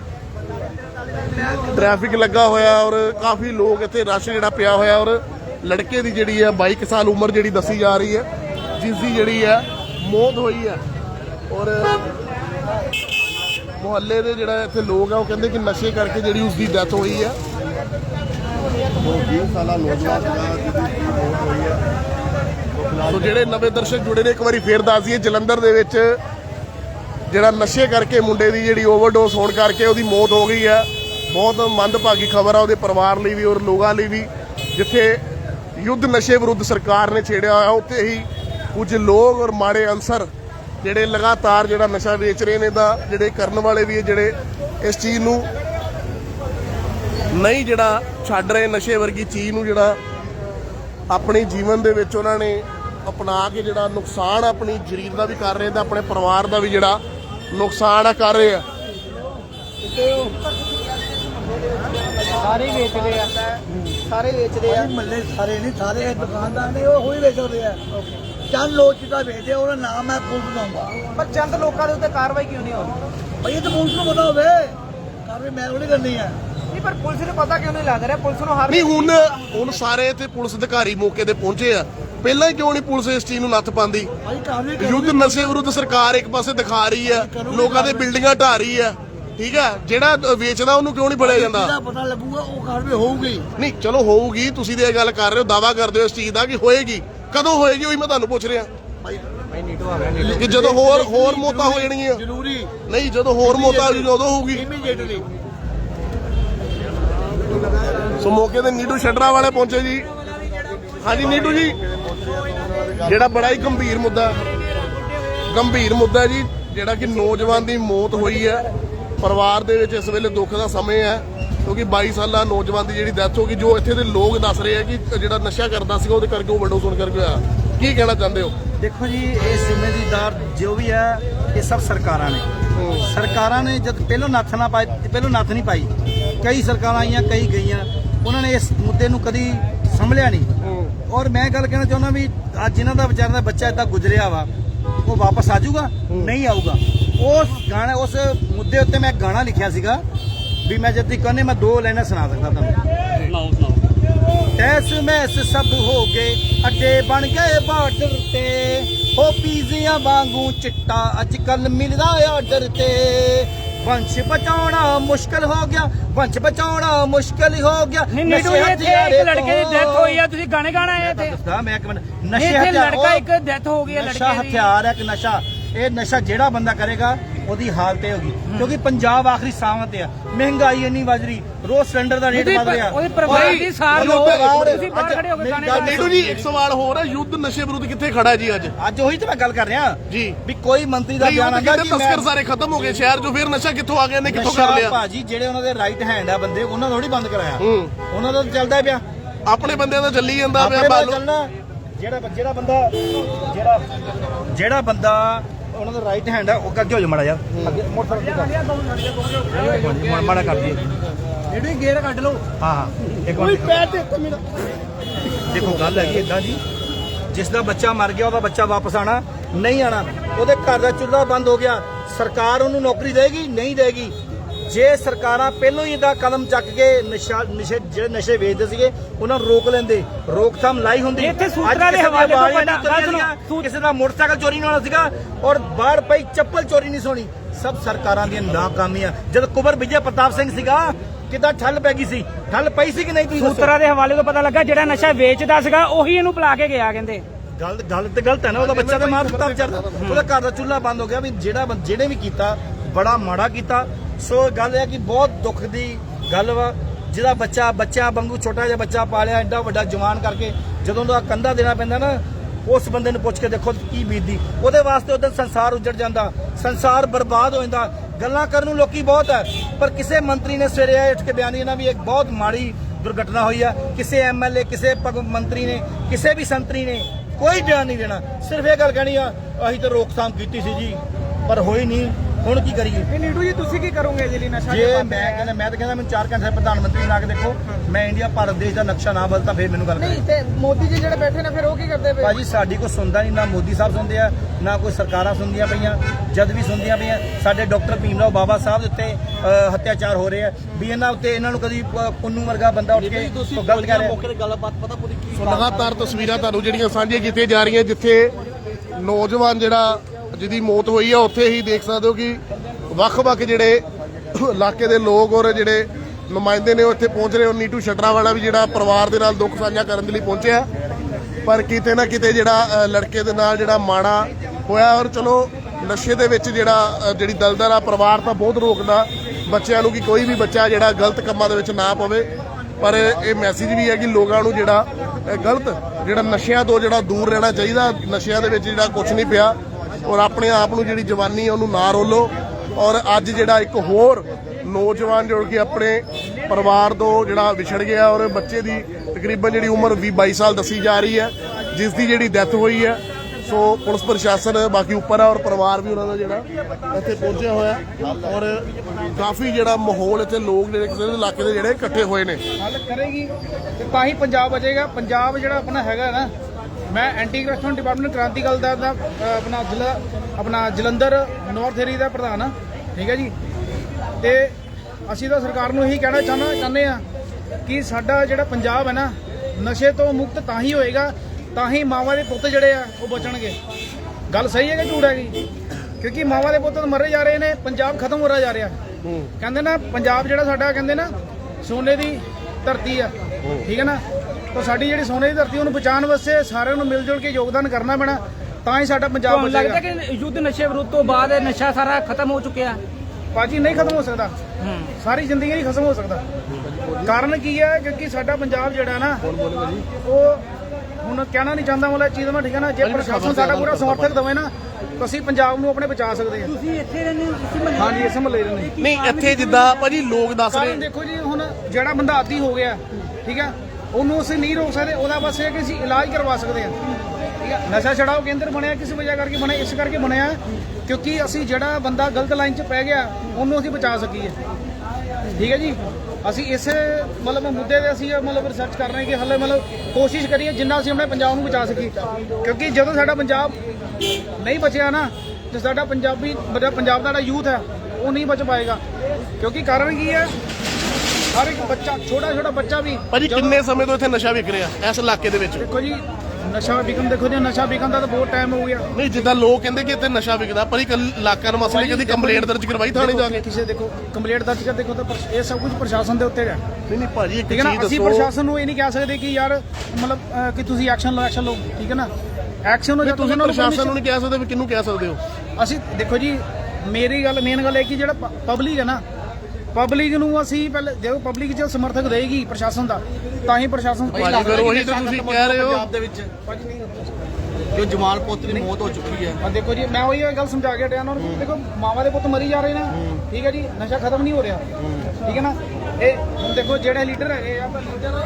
ਟ੍ਰੈਫਿਕ ਲੱਗਾ ਹੋਇਆ ਔਰ ਕਾਫੀ ਲੋਕ ਇੱਥੇ ਰਸ਼ ਜਿਹੜਾ ਪਿਆ ਹੋਇਆ ਔਰ ਲੜਕੇ ਦੀ ਜਿਹੜੀ ਹੈ 22 ਸਾਲ ਉਮਰ ਜਿਹੜੀ ਦੱਸੀ ਜਾ ਰਹੀ ਹੈ ਜਿਸ ਦੀ ਜਿਹੜੀ ਹੈ ਮੌਤ ਹੋਈ ਹੈ। ਔਰ ਮੁਹੱਲੇ ਦੇ ਜਿਹੜਾ ਇੱਥੇ ਲੋਕ ਆ ਉਹ ਕਹਿੰਦੇ ਕਿ ਨਸ਼ੇ ਕਰਕੇ ਜਿਹੜੀ ਉਸ ਦੀ ਡੈਥ ਹੋਈ ਹੈ। ਉਹ 20 ਸਾਲਾ ਨੌਜਵਾਨ ਸੀਗਾ ਜਿਹਦੀ ਮੌਤ ਹੋਈ ਹੈ। ਸੋ ਜਿਹੜੇ ਨਵੇਂ ਦਰਸ਼ਕ ਜੁੜੇ ਨੇ ਇੱਕ ਵਾਰੀ ਫੇਰ ਦੱਸ ਦਈਏ ਜਲੰਧਰ ਦੇ ਵਿੱਚ ਜਿਹੜਾ ਨਸ਼ੇ ਕਰਕੇ ਮੁੰਡੇ ਦੀ ਜਿਹੜੀ ਓਵਰਡੋਸ ਹੋਣ ਕਰਕੇ ਉਹਦੀ ਮੌਤ ਹੋ ਗਈ ਹੈ। ਬਹੁਤ ਮੰਦਭਾਗੀ ਖਬਰ ਆ ਉਹਦੇ ਪਰਿਵਾਰ ਲਈ ਵੀ ਔਰ ਲੋਕਾਂ ਲਈ ਵੀ, ਜਿੱਥੇ ਯੁੱਧ ਨਸ਼ੇ ਵਿਰੁੱਧ ਸਰਕਾਰ ਨੇ ਛੇੜਿਆ ਹੋਇਆ, ਉੱਥੇ ਹੀ ਕੁਝ ਲੋਕ ਔਰ ਮਾੜੇ ਅਨਸਰ ਜਿਹੜੇ ਲਗਾਤਾਰ ਜਿਹੜਾ ਨਸ਼ਾ ਵੇਚ ਰਹੇ ਨੇ ਤਾਂ ਜਿਹੜੇ ਕਰਨ ਵਾਲੇ ਵੀ ਜਿਹੜੇ ਇਸ ਚੀਜ਼ ਨੂੰ ਨਹੀਂ ਜਿਹੜਾ ਛੱਡ ਰਹੇ ਨਸ਼ੇ ਵਰਗੀ ਚੀਜ਼ ਨੂੰ ਜਿਹੜਾ ਆਪਣੇ ਜੀਵਨ ਦੇ ਵਿੱਚ ਉਹਨਾਂ ਨੇ ਅਪਣਾ ਕੇ ਜਿਹੜਾ ਨੁਕਸਾਨ ਆਪਣੀ ਜ਼ਰੀਰ ਦਾ ਵੀ ਕਰ ਰਹੇ ਤੇ ਆਪਣੇ ਪਰਿਵਾਰ ਦਾ ਵੀ ਜਿਹੜਾ ਨੁਕਸਾਨ ਕਰ ਰਹੇ ਆ। ਸਾਰੇ ਵੇਚਦੇ ਆ। ਸਾਰੇ ਵੇਚਦੇ ਆ। ਮੱਲੇ ਸਾਰੇ ਨਹੀਂ ਸਾਰੇ ਦੁਕਾਨਦਾਰ ਨੇ ਉਹ ਹੋਈ ਵੇਚਦੇ ਆ। ਚੰਦ ਲੋਕ ਜਿੱਦਾਂ ਵੇਚਦੇ ਆ, ਉਹਦਾ ਨਾਮ ਮੈਂ ਪੁਲਿਸ ਦਊਂਗਾ ਪਰ ਚੰਦ ਲੋਕਾਂ ਦੇ ਉੱਤੇ ਕਾਰਵਾਈ ਕਿਉਂ ਨਹੀਂ ਹੋ ਰਹੀ ਭਾਈ ਇਹ ਤਾਂ ਪੁਲਿਸ ਨੂੰ ਪਤਾ ਹੋਵੇ। ਕਾਰਵਾਈ ਮੈਂ ਥੋੜੀ ਕਰਨੀ ਆ। ਨਹੀਂ ਪਰ ਪੁਲਿਸ ਨੂੰ ਪਤਾ ਕਿਉਂ ਨਹੀਂ ਲੱਗ ਰਿਹਾ? ਪੁਲਿਸ ਨੂੰ ਹਰ ਨਹੀਂ ਹੁਣ ਹੁਣ ਸਾਰੇ ਇੱਥੇ ਪੁਲਿਸ ਅਧਿਕਾਰੀ ਮੌਕੇ ਤੇ ਪਹੁੰਚੇ ਆ। ਪਹਿਲਾਂ ਹੀ ਕਿਉਂ ਨਹੀਂ ਪੁਲਿਸ ਇਸ ਚੀਜ਼ ਨੂੰ ਨੱਥ ਪਾਉਂਦੀ? ਯੁੱਧ ਨਸ਼ੇ ਵਿਰੁੱਧ ਸਰਕਾਰ ਇੱਕ ਪਾਸੇ ਦਿਖਾ ਰਹੀ ਹੈ ਲੋਕਾਂ ਦੇ ਬਿਲਡਿੰਗਾਂ ਢਾ ਰਹੀ ਹੈ। ਠੀਕ ਹੈ? ਜਿਹੜਾ ਵੇਚਦਾ ਉਹਨੂੰ ਕਿਉਂ ਨਹੀਂ ਫੜਿਆ ਜਾਂਦਾ? ਪਤਾ ਲੱਗੂਗਾ ਉਹ ਕਾਰਵਾਈ ਹੋਊਗੀ। ਨਹੀਂ ਚਲੋ ਹੋਊਗੀ ਤੁਸੀਂ ਤੇ ਇਹ ਗੱਲ ਕਰ ਰਹੇ ਹੋ ਦਾਵਾ ਕਰਦੇ ਹੋ ਇਸ ਚੀਜ਼ ਦਾ ਕਿ ਹੋਏਗੀ। ਕਦੋਂ ਹੋਏਗੀ ਉਹੀ ਮੈਂ ਤੁਹਾਨੂੰ ਪੁੱਛ ਰਿਹਾ। ਕਿ ਜਦੋਂ ਹੋਰ ਹੋਰ ਮੌਤਾਂ ਹੋ ਜਾਣਗੀਆਂ। ਜ਼ਰੂਰੀ। ਨਹੀਂ ਜਦੋਂ ਹੋਰ ਮੌਤਾਂ ਹੋ ਜਾਣਗੀਆਂ ਉਦੋਂ ਹੋਊਗੀ। ਇਮੀਡੀਏਟਲੀ ਸੋ ਮੌਕੇ ਤੇ ਨੀਟੂ ਛੱਡਰਾ ਵਾਲੇ ਪਹੁੰਚੇ ਜੀ। ਹਾਂਜੀ ਨੀਟੂ ਜੀ। ਜਿਹੜਾ ਬੜਾ ਹੀ ਗੰਭੀਰ ਮੁੱਦਾ। ਗੰਭੀਰ ਮੁੱਦਾ ਜੀ ਜਿਹੜਾ ਕਿ ਨੌਜਵਾਨ ਦੀ ਮੌਤ ਹੋਈ ਹੈ। ਪਰਿਵਾਰ ਦੇ ਵਿੱਚ ਇਸ ਵੇਲੇ ਦੁੱਖ ਦਾ ਸਮੇਂ ਹੈ ਕਿਉਂਕਿ 22 ਸਾਲਾ ਨੌਜਵਾਨ ਦੀ ਜਿਹੜੀ ਡੈਥ ਹੋ ਗਈ ਜੋ ਇੱਥੇ ਦੇ ਲੋਕ ਦੱਸ ਰਹੇ ਆ ਕਿ ਜਿਹੜਾ ਨਸ਼ਾ ਕਰਦਾ ਸੀਗਾ ਉਹਦੇ ਕਰਕੇ ਉਹ ਵੱਡੋ ਸੁਣ ਕਰਕੇ ਹੋਇਆ ਕੀ ਕਹਿਣਾ ਚਾਹੁੰਦੇ ਹੋ? ਦੇਖੋ ਜੀ ਇਹ ਜ਼ਿੰਮੇਦਾਰ ਜੋ ਵੀ ਹੈ ਇਹ ਸਭ ਸਰਕਾਰਾਂ ਨੇ। ਸਰਕਾਰਾਂ ਨੇ ਜਦ ਪਹਿਲੋਂ ਨੱਥ ਨਾ ਪਾਈ ਪਹਿਲੋਂ ਨੱਥ ਨਹੀਂ ਪਾਈ। ਕਈ ਸਰਕਾਰਾਂ ਆਈਆਂ ਕਈ ਗਈਆਂ। ਉਹਨਾਂ ਨੇ ਇਸ ਮੁੱਦੇ ਨੂੰ ਕਦੀ ਸੰਭਲਿਆ ਨਹੀਂ। ਔਰ ਮੈਂ ਗੱਲ ਕਹਿਣਾ ਚਾਹੁੰਦਾ ਵੀ ਅੱਜ ਜਿਨ੍ਹਾਂ ਦਾ ਵਿਚਾਰ ਦਾ ਬੱਚਾ ਇਦਾਂ ਗੁਜ਼ਰਿਆ ਵਾ ਉਹ ਵਾਪਸ ਆ ਜਾਊਗਾ? ਨਹੀਂ ਆਊਗਾ। ਉਸ ਗਾਣਾ ਉਸ ਮੁੱਦੇ ਉੱਤੇ ਮੈਂ ਗਾਣਾ ਲਿਖਿਆ ਸੀਗਾ ਵੀ ਮੈਂ ਜਦ ਤੱਕ ਕਹਿੰਦੇ ਮੈਂ ਦੋ ਲਾਈਨਾਂ ਸੁਣਾ ਸਕਦਾ ਤੁਹਾਨੂੰ। ਤੈਸ ਮੈਸ ਸਭ ਹੋ ਗਏ ਅੱਡੇ ਬਣ ਗਏ ਬਾਰਡਰ ਤੇ। ਹੋ ਪੀਜ਼ਿਆਂ ਵਾਂਗੂ ਚਿੱਟਾ ਅੱਜ ਕੱਲ ਮਿਲਦਾ ਆਰਡਰ ਤੇ। ਵੰਸ਼ ਬਚਾਉਣਾ ਮੁਸ਼ਕਲ ਹੋ ਗਿਆ ਵੰਸ਼ ਬਚਾਉਣਾ ਮੁਸ਼ਕਲ ਹੀ ਗਿਆ ਨਸ਼ੇ ਇੱਥੇ ਇੱਕ ਲੜਕੇ ਦੀ। ਡੈਥ ਹੋਈ ਆ ਤੁਸੀਂ ਗਾਣੇ ਗਾਣਾ ਹੈ ਇੱਥੇ ਦੱਸਦਾ ਮੈਂ ਇੱਕ ਮਿੰਟ ਨਸ਼ੇ ਹਥਿਆਰ ਲੜਕਾ ਇੱਕ ਡੈਥ ਹੋ ਗਈ ਹੈ ਨਸ਼ਾ ਲੜਕੇ ਦੀ ਹਥਿਆਰ ਹੈ ਕਿ ਨਸ਼ਾ ਇਹ ਨਸ਼ਾ ਜਿਹੜਾ ਬੰਦਾ ਕਰੇਗਾ ਉਹਦੀ ਹਾਲਤ ਇਹ ਹੋਗੀ ਕਿਉਂਕਿ ਪੰਜਾਬ ਆਖਰੀ ਸਾਹਾਂ ਤੇ ਆ। ਮਹਿੰਗਾਈ ਇੰਨੀ ਵੱਜ ਰਹੀ। ਰੋਜ਼ ਸਿਲੰਡਰ ਦਾ ਰੇਟ ਵੱਧ ਰਿਹਾ। ਉਹਦੀ ਪਰਿਵਾਰ ਦੀ ਸਾਰ ਪਰਿਵਾਰ- ਤੁਸੀਂ ਬਾਹਰ ਖੜੇ ਹੋ ਕੇ ਗਾਣੇ ਨੀਟੂ ਜੀ ਇੱਕ ਸਵਾਲ ਹੋਰ ਹੈ ਯੁੱਧ ਨਸ਼ੇ ਵਿਰੁੱਧ ਕਿੱਥੇ ਖੜਾ ਹੈ ਜੀ ਅੱਜ? ਅੱਜ ਉਹੀ ਤਾਂ ਮੈਂ ਗੱਲ ਕਰ ਰਿਹਾ। ਜੀ। ਵੀ ਕੋਈ ਮੰਤਰੀ ਦਾ ਬਿਆਨ ਆਂਦਾ ਕਹਿੰਦੇ ਤਸਕਰ ਸਾਰੇ ਖਤਮ ਹੋ ਗਏ ਸ਼ਹਿਰ ਚੋਂ ਫਿਰ ਨਸ਼ਾ ਕਿੱਥੋਂ ਆ ਗਿਆ ਨੇ ਕਿੱਥੋਂ ਕਰ ਲਿਆ? ਭਾਜੀ ਜਿਹੜੇ ਉਹਨਾਂ ਦੇ ਰਾਈਟ ਹੈਂਡ ਆ ਬੰਦੇ ਉਹਨਾਂ ਥੋੜੀ ਬੰਦ ਕਰਾਇਆ। ਉਹਨਾਂ ਦਾ ਤਾਂ ਚੱਲਦਾ ਪਿਆ। ਆਪਣੇ ਬੰਦਿਆਂ ਦਾ ਚੱਲੀ ਜਾਂਦਾ ਪਿਆ ਬਾਲੂ ਜਿਹੜਾ ਜਿਹੜਾ ਬੰਦਾ ਜਿਹੜਾ ਜਿਹੜਾ ਬੰਦਾ ਉਹਨਾਂ ਦਾ ਰਾਈਟ ਹੈਂਡ ਆ ਉਹ ਅੱਗੇ ਹੋ ਜਾ ਮੜਾ ਯਾਰ ਅੱਗੇ ਮੋਟਰਸਾਈਕਲ ਕਰ। ਮਾੜਾ ਕਰ ਦਈਏ। ਜਿਹੜੀ ਗੇਅਰ ਕੱਢ ਲਓ। ਹਾਂ ਹਾਂ। ਇੱਕ ਮਿੰਟ ਪੈਰ ਤੇ ਦੇਖੋ ਗੱਲ ਹੈਗੀ ਇਦਾਂ ਜੀ। ਜਿਸ ਦਾ ਬੱਚਾ ਮਰ ਗਿਆ ਉਹਦਾ ਬੱਚਾ ਵਾਪਸ ਆਣਾ ਨਹੀਂ ਆਣਾ। ਉਹਦੇ ਘਰ ਦਾ ਚੁੱਲ੍ਹਾ ਬੰਦ ਹੋ ਗਿਆ। ਸਰਕਾਰ ਉਹਨੂੰ ਨੌਕਰੀ ਦੇਗੀ ਨਹੀਂ ਦੇਗੀ। ਜੇ ਸਰਕਾਰਾਂ ਪਹਿਲਾਂ ਹੀ ਇਹਦਾ ਕਦਮ ਚੱਕ ਕੇ ਨਸ਼ਾ ਨਸ਼ੇ ਜਿਹੜੇ ਨਸ਼ੇ ਵੇਚਦੇ ਸੀਗੇ ਉਹਨਾਂ ਨੂੰ ਰੋਕ ਲੈਂਦੇ। ਰੋਕਥਾਮ ਲਾਈ ਹੁੰਦੀ। ਇੱਥੇ ਸੂਤਰਾਂ ਦੇ ਹਵਾਲੇ ਤੋਂ ਸੀਗੀਆਂ, ਕਿਸੇ ਦਾ ਮੋਟਰਸਾਈਕਲ ਚੋਰੀ ਹੋਣਾ ਸੀਗਾ ਔਰ ਬਾਹਰ ਪਈ ਚੱਪਲ ਚੋਰੀ ਨਹੀਂ ਸੋਣੀ। ਸਭ ਸਰਕਾਰਾਂ ਦੀਆਂ ਨਾਕਾਮੀਆਂ। ਜਦ ਕੁਬਰ ਵਿਜੇ ਪ੍ਰਤਾਪ ਸਿੰਘ ਸੀਗਾ ਕਿਦਾਂ ਠੱਲ ਪੈ ਗਈ ਸੀ? ਠੱਲ ਪਈ ਸੀ ਕਿ ਨਹੀਂ ਤੁਸੀਂ ਸੂਤਰਾਂ ਦੇ ਹਵਾਲੇ ਤੋਂ ਪਤਾ ਲੱਗਾ ਜਿਹੜਾ ਨਸ਼ਾ ਵੇਚਦਾ ਸੀਗਾ ਉਹੀ ਇਹਨੂੰ ਪਿਲਾ ਕੇ ਗਿਆ ਕਹਿੰਦੇ। ਗੱਲ ਗੱਲ ਤੇ ਗਲਤ ਹੈ ਨਾ ਉਹਦਾ ਬੱਚਾ ਤੇ ਮਾਰ ਦਿੱਤਾ ਵਿਚਾਰਾ। ਉਹਦਾ ਘਰ ਦਾ ਚੁੱਲ੍ਹਾ ਬੰਦ ਹੋ ਗਿਆ ਵੀ ਜਿਹੜਾ ਜਿਹਨੇ ਵੀ ਕੀਤਾ ਬੜਾ ਮਾੜਾ ਕੀਤਾ। ਸੋ ਗੱਲ ਇਹ ਹੈ ਕਿ ਬਹੁਤ ਦੁੱਖ ਦੀ ਗੱਲ ਵਾ, ਜਿਹਦਾ ਬੱਚਾ ਬੱਚਾ ਵਾਂਗੂ ਛੋਟਾ ਜਿਹਾ ਬੱਚਾ ਪਾਲਿਆ, ਐਡਾ ਵੱਡਾ ਜਵਾਨ ਕਰਕੇ ਜਦੋਂ ਦਾ ਕੰਧਾ ਦੇਣਾ ਪੈਂਦਾ ਨਾ, ਉਸ ਬੰਦੇ ਨੂੰ ਪੁੱਛ ਕੇ ਦੇਖੋ ਕੀ ਬੀਤਦੀ। ਉਹਦੇ ਵਾਸਤੇ ਉਹਦਾ ਸੰਸਾਰ ਉੱਜੜ ਜਾਂਦਾ, ਸੰਸਾਰ ਬਰਬਾਦ ਹੋ ਜਾਂਦਾ। ਗੱਲਾਂ ਕਰਨ ਨੂੰ ਲੋਕੀ ਬਹੁਤ ਹੈ ਪਰ ਕਿਸੇ ਮੰਤਰੀ ਨੇ ਸਵੇਰੇ ਉੱਠ ਕੇ ਬਿਆਨ ਦੇਣਾ ਵੀ ਇੱਕ ਬਹੁਤ ਮਾੜੀ ਦੁਰਘਟਨਾ ਹੋਈ ਆ। ਕਿਸੇ ਐਮਐਲਏ ਕਿਸੇ ਮੰਤਰੀ ਨੇ, ਕਿਸੇ ਵੀ ਸੰਤਰੀ ਨੇ ਕੋਈ ਬਿਆਨ ਨਹੀਂ ਦੇਣਾ। ਸਿਰਫ ਇਹ ਗੱਲ ਕਹਿਣੀ ਆ, ਅਸੀਂ ਤਾਂ ਰੋਕਥਾਮ ਕੀਤੀ ਸੀ ਜੀ, ਪਰ ਹੋਈ ਨਹੀਂ। ਹੁਣ ਕੀ ਕਰੀਏ? ਨੀਟੂ ਜੀ ਤੁਸੀਂ ਕੀ ਕਰੋਗੇ ਜਿਹੜੀ ਨਸ਼ਾ ਜੇ ਮੈਂ ਕਹਿੰਦਾ ਮੈਂ ਤਾਂ ਕਹਿੰਦਾ ਮੈਨੂੰ 4 ਘੰਟੇ ਪ੍ਰਧਾਨ ਮੰਤਰੀ ਬਣਾ ਕੇ ਦੇਖੋ। ਮੈਂ ਇੰਡੀਆ ਭਾਰਤ ਦੇਸ਼ ਦਾ ਨਕਸ਼ਾ ਨਾ ਬਦਲਤਾ ਫੇਰ ਮੈਨੂੰ ਗੱਲ ਕਰੇ ਤੇ ਮੋਦੀ ਜੀ ਜਿਹੜੇ ਬੈਠੇ ਨੇ ਫਿਰ ਉਹ ਕੀ ਕਰਦੇ ਭਾਜੀ ਸਾਡੀ ਕੋਈ ਸੁਣਦਾ ਨਹੀਂ ਨਾ ਮੋਦੀ ਸਾਹਿਬ ਸੁਣਦੇ ਆ ਨਾ ਕੋਈ ਸਰਕਾਰਾਂ ਸੁਣਦੀਆਂ ਪਈਆਂ ਜਦ ਵੀ ਸੁਣਦੀਆਂ ਪਈਆਂ। ਸਾਡੇ ਡਾਕਟਰ ਭੀਮਰਾਓ ਬਾਬਾ ਸਾਹਿਬ ਦੇ ਉੱਤੇ ਹੱਤਿਆਚਾਰ ਹੋ ਰਹੇ ਆ। ਵੀ ਇਹਨਾਂ ਉੱਤੇ ਇਹਨਾਂ ਨੂੰ ਕਦੀ ਪੁੰਨੂ ਵਰਗਾ ਬੰਦਾ ਉੱਠ ਕੇ ਗਲਤ ਕਰ ਰਿਹਾ। ਲਗਾਤਾਰ ਤਸਵੀਰਾਂ ਤੁਹਾਨੂੰ ਜਿਹੜੀਆਂ ਸਾਂਝੀਆਂ ਕੀਤੀਆਂ ਜਾ ਰਹੀਆਂ ਜਿੱਥੇ ਨੌਜਵਾਨ ਜਿਹੜਾ ਜਿਹਦੀ ਮੌਤ ਹੋਈ ਆ, ਉੱਥੇ ਹੀ ਦੇਖ ਸਕਦੇ ਹੋ ਕਿ ਵੱਖ-ਵੱਖ ਜਿਹੜੇ ਇਲਾਕੇ ਦੇ ਲੋਕ ਔਰ ਜਿਹੜੇ ਨੁਮਾਇੰਦੇ ਨੇ ਉਹ ਇੱਥੇ ਪਹੁੰਚ ਰਹੇ ਹੋ ਨੀਟੂ ਛਟਰਾ ਵਾਲਾ ਵੀ ਜਿਹੜਾ ਪਰਿਵਾਰ ਦੇ ਨਾਲ ਦੁੱਖ ਸਾਂਝਾ ਕਰਨ ਦੇ ਲਈ ਪਹੁੰਚਿਆ। ਪਰ ਕਿਤੇ ਨਾ ਕਿਤੇ ਜਿਹੜਾ ਲੜਕੇ ਦੇ ਨਾਲ ਜਿਹੜਾ ਮਾੜਾ ਹੋਇਆ ਔਰ ਚਲੋ ਨਸ਼ੇ ਦੇ ਵਿੱਚ ਜਿਹੜਾ ਜਿਹੜੀ ਦਲਦਲ ਆ, ਪਰਿਵਾਰ ਤਾਂ ਬਹੁਤ ਰੋਕਦਾ। ਬੱਚਿਆਂ ਨੂੰ ਕਿ ਕੋਈ ਵੀ ਬੱਚਾ ਜਿਹੜਾ ਗਲਤ ਕੰਮਾਂ ਦੇ ਵਿੱਚ ਨਾ ਪਵੇ। ਪਰ ਇਹ ਮੈਸੇਜ ਵੀ ਹੈ ਕਿ ਲੋਕਾਂ ਨੂੰ ਜਿਹੜਾ ਗਲਤ, ਜਿਹੜਾ ਨਸ਼ਿਆਂ ਤੋਂ ਜਿਹੜਾ ਦੂਰ ਰਹਿਣਾ ਚਾਹੀਦਾ। ਨਸ਼ਿਆਂ ਦੇ ਵਿੱਚ ਜਿਹੜਾ ਕੁਝ ਨਹੀਂ ਪਿਆ। ਔਰ ਆਪਣੇ ਆਪ ਨੂੰ ਜਿਹੜੀ ਜਵਾਨੀ ਹੈ ਉਹਨੂੰ ਨਾ ਰੋਲੋ। ਔਰ ਅੱਜ ਜਿਹੜਾ ਇੱਕ ਹੋਰ ਨੌਜਵਾਨ ਜੋ ਕਿ ਆਪਣੇ ਪਰਿਵਾਰ ਤੋਂ ਜਿਹੜਾ ਵਿਛੜ ਗਿਆ ਔਰ ਬੱਚੇ ਦੀ ਤਕਰੀਬਨ ਜਿਹੜੀ ਉਮਰ 20 22 ਸਾਲ ਦੱਸੀ ਜਾ ਰਹੀ ਹੈ, ਜਿਸ ਦੀ ਜਿਹੜੀ ਡੈਥ ਹੋਈ ਹੈ। ਸੋ ਪੁਲਿਸ ਪ੍ਰਸ਼ਾਸਨ ਬਾਕੀ ਉੱਪਰ ਆ ਔਰ ਪਰਿਵਾਰ ਵੀ ਉਹਨਾਂ ਦਾ ਜਿਹੜਾ ਇੱਥੇ ਪਹੁੰਚਿਆ ਹੋਇਆ ਔਰ ਕਾਫੀ ਜਿਹੜਾ ਮਾਹੌਲ ਇੱਥੇ ਲੋਕ ਜਿਹੜੇ ਕਿਸੇ ਇਲਾਕੇ ਦੇ ਜਿਹੜੇ ਇਕੱਠੇ ਹੋਏ ਨੇ। ਹੱਲ ਕਰੇਗੀ ਤੇ ਤਾਂ ਹੀ ਪੰਜਾਬ ਬਚੇਗਾ। ਪੰਜਾਬ ਜਿਹੜਾ ਆਪਣਾ ਹੈਗਾ ਨਾ ਮੈਂ ਐਂਟੀ ਕਰਪਸ਼ਨ ਡਿਪਾਰਟਮੈਂਟ ਕ੍ਰਾਂਤੀਕਾਲ ਦਾ ਦਾ, ਆਪਣਾ ਜ਼ਿਲ੍ਹਾ ਆਪਣਾ ਜਲੰਧਰ ਨਾਰਥ ਏਰੀਆ ਦਾ ਪ੍ਰਧਾਨ ਆ ਠੀਕ ਹੈ ਜੀ? ਤੇ ਅਸੀਂ ਤਾਂ ਸਰਕਾਰ ਨੂੰ ਇਹੀ ਕਹਿਣਾ ਚਾਹਨਾ ਚਾਹੁੰਦੇ ਆ ਕਿ ਸਾਡਾ ਜਿਹੜਾ ਪੰਜਾਬ ਹੈ ਨਾ ਨਸ਼ੇ ਤੋਂ ਮੁਕਤ ਤਾਂ ਹੀ ਹੋਏਗਾ ਤਾਂ ਹੀ ਮਾਵਾਂ ਦੇ ਪੁੱਤ ਜਿਹੜੇ ਆ ਉਹ ਬਚਣਗੇ। ਗੱਲ ਸਹੀ ਹੈ ਕਿ ਝੂਠ ਹੈਗੀ ਕਿਉਂਕਿ ਮਾਵਾਂ ਦੇ ਪੁੱਤ ਤਾਂ ਮਰੇ ਜਾ ਰਹੇ ਨੇ ਪੰਜਾਬ ਖਤਮ ਹੋ ਰਿਹਾ ਜਾ ਰਿਹਾ। ਕਹਿੰਦੇ ਨਾ ਪੰਜਾਬ ਜਿਹੜਾ ਸਾਡਾ ਕਹਿੰਦੇ ਨਾ ਸੋਨੇ ਦੀ ਧਰਤੀ ਆ। ਠੀਕ ਹੈ ਨਾ? ਤਾਂ ਸਾਡੀ ਜਿਹੜੀ ਸੋਨੇ ਦੀ ਧਰਤੀ ਉਹਨੂੰ ਬਚਾਉਣ ਵਾਸਤੇ ਸਾਰਿਆਂ ਨੂੰ ਮਿਲ ਜੁਲ ਕੇ ਯੋਗਦਾਨ ਕਰਨਾ ਪੈਣਾ ਤਾਂ ਹੀ ਸਾਡਾ ਪੰਜਾਬ ਤੁਹਾਨੂੰ ਲੱਗਦਾ ਬਚੇਗਾ। ਕਿ ਯੁੱਧ ਨਸ਼ੇ ਵਿਰੁੱਧ ਤੋਂ ਬਾਅਦ ਇਹ ਨਸ਼ਾ ਸਾਰਾ ਖਤਮ ਹੋ ਚੁੱਕਿਆ? ਬਾਜੀ ਨਹੀਂ ਖਤਮ ਹੋ ਸਕਦਾ। ਸਾਰੀ ਜ਼ਿੰਦਗੀ ਨਹੀਂ ਖਤਮ ਹੋ ਸਕਦਾ। ਕਾਰਨ ਕੀ ਹੈ? ਕਿਉਂਕਿ ਸਾਡਾ ਪੰਜਾਬ ਜਿਹੜਾ ਨਾ ਉਹ ਹੁਣ ਕਹਿਣਾ ਨਹੀਂ ਚਾਹੁੰਦਾ ਮਤਲਬ ਇਹ ਚੀਜ਼ ਮੈਂ ਠੀਕ ਹੈ ਨਾ ਜੇ ਪ੍ਰਸ਼ਾਸਨ ਸਾਡਾ ਪੂਰਾ ਸਮਰਥਕ ਦਵੇ ਨਾ ਤਾਂ ਅਸੀਂ ਪੰਜਾਬ ਨੂੰ ਆਪਣੇ ਬਚਾ ਸਕਦੇ ਹਾਂ। ਤੁਸੀਂ ਇੱਥੇ ਰਹਿੰਦੇ ਹੋ ਤੁਸੀਂ ਹਾਂਜੀ ਇਸ ਮਹੱਲੇ ਦੇ ਨੇ ਨਹੀਂ ਇੱਥੇ ਜਿੱਦਾਂ ਭਾਜੀ ਲੋਕ ਦੱਸ ਕਾਰਨ ਰਹੇ ਦੇਖੋ ਜੀ ਹੁਣ ਜਿਹੜਾ ਬੰਦਾ ਆਦੀ ਹੋ ਗਿਆ ਠੀਕ ਹੈ ਉਹਨੂੰ ਅਸੀਂ ਨਹੀਂ ਰੋਕ ਸਕਦੇ, ਉਹਦਾ ਬਸ ਇਹ ਹੈ ਕਿ ਅਸੀਂ ਇਲਾਜ ਕਰਵਾ ਸਕਦੇ ਹਾਂ। ਠੀਕ ਹੈ ਨਸ਼ਾ ਛਡਾਓ ਕੇਂਦਰ ਬਣਿਆ, ਕਿਸ ਵਜ੍ਹਾ ਕਰਕੇ ਬਣਿਆ, ਇਸ ਕਰਕੇ ਬਣਿਆ, ਕਿਉਂਕਿ ਅਸੀਂ ਜਿਹੜਾ ਬੰਦਾ ਗਲਤ ਲਾਈਨ 'ਚ ਪੈ ਗਿਆ, ਉਹਨੂੰ ਅਸੀਂ ਬਚਾ ਸਕੀਏ। ਠੀਕ ਹੈ ਜੀ? ਅਸੀਂ ਇਸ ਮਤਲਬ ਮੁੱਦੇ ਤੇ ਅਸੀਂ ਮਤਲਬ ਰਿਸਰਚ ਕਰ ਰਹੇ ਕਿ ਹਲੇ ਮਤਲਬ ਕੋਸ਼ਿਸ਼ ਕਰੀਏ ਜਿੰਨਾ ਅਸੀਂ ਆਪਣੇ ਪੰਜਾਬ ਨੂੰ ਬਚਾ ਸਕੀਏ। ਕਿਉਂਕਿ ਜਦੋਂ ਸਾਡਾ ਪੰਜਾਬ ਨਹੀਂ ਬਚਿਆ ਨਾ, ਤੇ ਸਾਡਾ ਪੰਜਾਬੀ ਪੰਜਾਬ ਦਾ ਜਿਹੜਾ ਯੂਥ ਹੈ, ਉਹ ਨਹੀਂ ਬਚ ਪਾਏਗਾ। ਕਿਉਂਕਿ ਕਾਰਨ ਕੀ ਹੈ? ਹਰ ਇੱਕ ਬੱਚਾ ਛੋਟਾ ਛੋਟਾ ਬੱਚਾ ਵੀ ਭਾਜੀ ਜਦੋਂ- ਕਿੰਨੇ ਸਮੇਂ ਤੋਂ ਇੱਥੇ ਨਸ਼ਾ ਵਿਕ ਰਿਹਾ ਇਸ ਇਲਾਕੇ ਦੇ ਵਿੱਚ? ਦੇਖੋ ਜੀ ਨਸ਼ਾ ਵਿਕਣ ਦੇਖੋ ਜੀ ਨਸ਼ਾ ਵਿਕਣ ਦਾ ਤਾਂ ਬਹੁਤ ਟਾਈਮ ਹੋ ਗਿਆ। ਨਹੀਂ ਜਿੱਦਾਂ ਲੋਕ ਕਹਿੰਦੇ ਕਿ ਇੱਥੇ ਨਸ਼ਾ ਵਿਕਦਾ ਪਰ ਇੱਕ ਇਲਾਕਾ ਨੂੰ ਮਸਲੇ ਕਦੀ ਕੰਪਲੇਂਟ ਦਰਜ ਕਰਵਾਈ ਥਾਣੇ ਜਾ ਕੇ? ਕਿਸੇ ਦੇਖੋ ਕੰਪਲੀਟ ਦਰਜ ਕਰ ਦੇਖੋ ਤਾਂ ਇਹ ਸਭ ਕੁਝ ਪ੍ਰਸ਼ਾਸਨ ਦੇ ਉੱਤੇ ਹੈ। ਨਹੀਂ ਨਹੀਂ ਭਾਜੀ ਇੱਕ ਠੀਕ ਹੈ ਨਾ? ਅਸੀਂ ਪ੍ਰਸ਼ਾਸਨ ਨੂੰ ਇਹ ਨਹੀਂ ਕਹਿ ਸਕਦੇ ਕਿ ਯਾਰ ਮਤਲਬ ਅਹ, ਕਿ ਤੁਸੀਂ ਐਕਸ਼ਨ ਲਓ ਐਕਸ਼ਨ ਲਓ ਠੀਕ ਹੈ ਨਾ? ਐਕਸ਼ਨ ਹੋ ਜਾ ਤੁਸੀਂ ਪ੍ਰਸ਼ਾਸਨ ਨੂੰ ਨਹੀਂ ਕਹਿ ਸਕਦੇ ਵੀ ਕਿਹਨੂੰ ਕਹਿ ਸਕਦੇ ਹੋ? ਅਸੀਂ ਦੇਖੋ ਜੀ ਮੇਰੀ ਗੱਲ ਮੇਨ ਗੱਲ ਇਹ ਕਿ ਜਿਹੜਾ ਪਬਲਿਕ ਹੈ ਨਾ ਪਬਲਿਕ ਨੂੰ ਅਸੀਂ ਪਹਿਲੇ ਦੇਖੋ ਪਬਲਿਕ ਜੇ ਸਮਰਥਕ ਦੇਗੀ ਪ੍ਰਸ਼ਾਸਨ ਦਾ ਤਾਂ ਹੀ ਪ੍ਰਸ਼ਾਸਨ ਭਾਜੀ ਫਿਰ ਉਹੀ ਤਾਂ ਤੁਸੀਂ ਕਹਿ ਰਹੇ ਹੋ। ਪੰਜਾਬ ਦੇ ਵਿੱਚ। ਜੋ ਜਵਾਨ ਪੁੱਤ ਦੀ ਮੌਤ ਹੋ ਚੁੱਕੀ ਹੈ। ਆ ਦੇਖੋ ਜੀ ਮੈਂ ਉਹੀ ਗੱਲ ਸਮਝਾ ਕੇ ਹਟਿਆ ਉਹਨਾਂ ਨੂੰ। ਦੇਖੋ ਮਾਵਾਂ ਦੇ ਪੁੱਤ ਮਰੀ ਜਾ ਰਹੇ ਨੇ। ਠੀਕ ਹੈ ਜੀ ਨਸ਼ਾ ਖਤਮ ਨਹੀਂ ਹੋ ਰਿਹਾ। ਠੀਕ ਹੈ ਨਾ? ਇਹ ਹੁਣ ਦੇਖੋ ਜਿਹੜੇ ਲੀਡਰ ਹੈਗੇ ਆ ਲੀਡਰ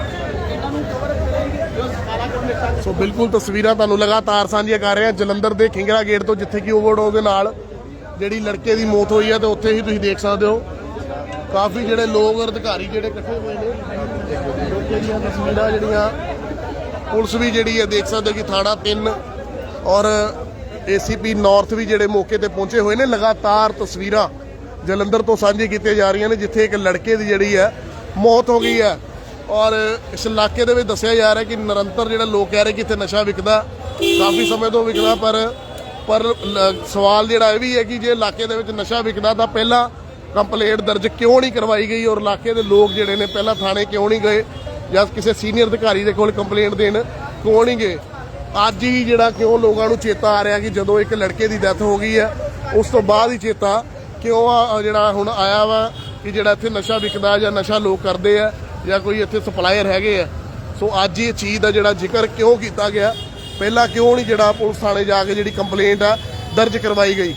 ਇਹਨਾਂ ਨੂੰ ਕਵਰ ਕਰੇਗੀ ਜੋ ਕਾਲਾ ਕੋਲ ਸੋ ਬਿਲਕੁਲ ਤਸਵੀਰਾਂ ਤੁਹਾਨੂੰ ਲਗਾਤਾਰ ਸਾਂਝੀਆਂ ਕਰ ਰਹੇ ਹਾਂ ਜਲੰਧਰ ਦੇ ਖਿੰਗਰਾ ਗੇਟ ਤੋਂ ਜਿੱਥੇ ਕਿ ਓਵਰਡੋਜ਼ ਦੇ ਨਾਲ ਜਿਹੜੀ ਲੜਕੇ ਦੀ ਮੌਤ ਹੋਈ ਹੈ ਤੇ ਉੱਥੇ ਹੀ ਤੁਸੀਂ ਦੇਖ ਸਕਦੇ ਹੋ। ਕਾਫੀ ਜਿਹੜੇ ਲੋਕ ਅਧਿਕਾਰੀ ਜਿਹੜੇ ਇਕੱਠੇ ਹੋਏ ਨੇ ਲੋਕਾਂ ਦੀਆਂ ਤਸਵੀਰਾਂ ਜਿਹੜੀਆਂ, ਪੁਲਿਸ ਵੀ ਜਿਹੜੀ ਹੈ ਦੇਖ ਸਕਦੇ ਕਿ ਥਾਣਾ 3 ਔਰ ਏਸੀਪੀ ਨਾਰਥ ਵੀ ਜਿਹੜੇ ਮੌਕੇ ਤੇ ਪਹੁੰਚੇ ਹੋਏ ਨੇ, ਲਗਾਤਾਰ ਤਸਵੀਰਾਂ ਜਲੰਧਰ ਤੋਂ ਸਾਂਝੀ ਕੀਤੀਆਂ ਜਾ ਰਹੀਆਂ ਨੇ, ਜਿੱਥੇ ਇੱਕ ਲੜਕੇ ਦੀ ਜਿਹੜੀ ਹੈ ਮੌਤ ਹੋ ਗਈ ਹੈ। ਔਰ ਇਸ ਇਲਾਕੇ ਦੇ ਵਿੱਚ ਦੱਸਿਆ ਜਾ ਰਿਹਾ ਕਿ ਨਿਰੰਤਰ ਜਿਹੜਾ ਲੋਕ ਕਹਿ ਰਹੇ ਕਿ ਇੱਥੇ ਨਸ਼ਾ ਵਿਕਦਾ, ਕਾਫੀ ਸਮੇਂ ਤੋਂ ਵਿਕਦਾ, ਪਰ ਪਰ ਸਵਾਲ ਜਿਹੜਾ ਇਹ ਵੀ ਹੈ ਕਿ ਜੇ ਇਲਾਕੇ ਦੇ ਵਿੱਚ ਨਸ਼ਾ ਵਿਕਦਾ ਤਾਂ ਪਹਿਲਾਂ ਕੰਪਲੇਂਟ ਦਰਜ ਕਿਉਂ ਨਹੀਂ ਕਰਵਾਈ ਗਈ ਔਰ ਇਲਾਕੇ ਦੇ ਲੋਕ ਜਿਹੜੇ ਨੇ ਪਹਿਲਾਂ ਥਾਣੇ ਕਿਉਂ ਨਹੀਂ ਗਏ ਜਾਂ ਕਿਸੇ ਸੀਨੀਅਰ ਅਧਿਕਾਰੀ ਦੇ ਕੋਲ ਕੰਪਲੇਂਟ ਦੇਣ ਕਿਉਂ ਨਹੀਂ ਗਏ? ਅੱਜ ਹੀ ਜਿਹੜਾ ਕਿਉਂ ਲੋਕਾਂ ਨੂੰ ਚੇਤਾ ਆ ਰਿਹਾ ਕਿ ਜਦੋਂ ਇੱਕ ਲੜਕੇ ਦੀ ਡੈਥ ਹੋ ਗਈ ਹੈ, ਉਸ ਤੋਂ ਬਾਅਦ ਹੀ ਚੇਤਾ ਕਿਉਂ ਜਿਹੜਾ ਹੁਣ ਆਇਆ ਵਾ ਕਿ ਜਿਹੜਾ ਇੱਥੇ ਨਸ਼ਾ ਵਿਕਦਾ ਜਾਂ ਨਸ਼ਾ ਲੋਕ ਕਰਦੇ ਆ ਜਾਂ ਕੋਈ ਇੱਥੇ ਸਪਲਾਇਰ ਹੈਗੇ ਆ। ਸੋ ਅੱਜ ਇਹ ਚੀਜ਼ ਦਾ ਜਿਹੜਾ ਜ਼ਿਕਰ ਕਿਉਂ ਕੀਤਾ ਗਿਆ, ਪਹਿਲਾਂ ਕਿਉਂ ਨਹੀਂ ਜਿਹੜਾ ਪੁਲਿਸ ਥਾਣੇ ਜਾ ਕੇ ਜਿਹੜੀ ਕੰਪਲੇਂਟ ਆ ਦਰਜ ਕਰਵਾਈ ਗਈ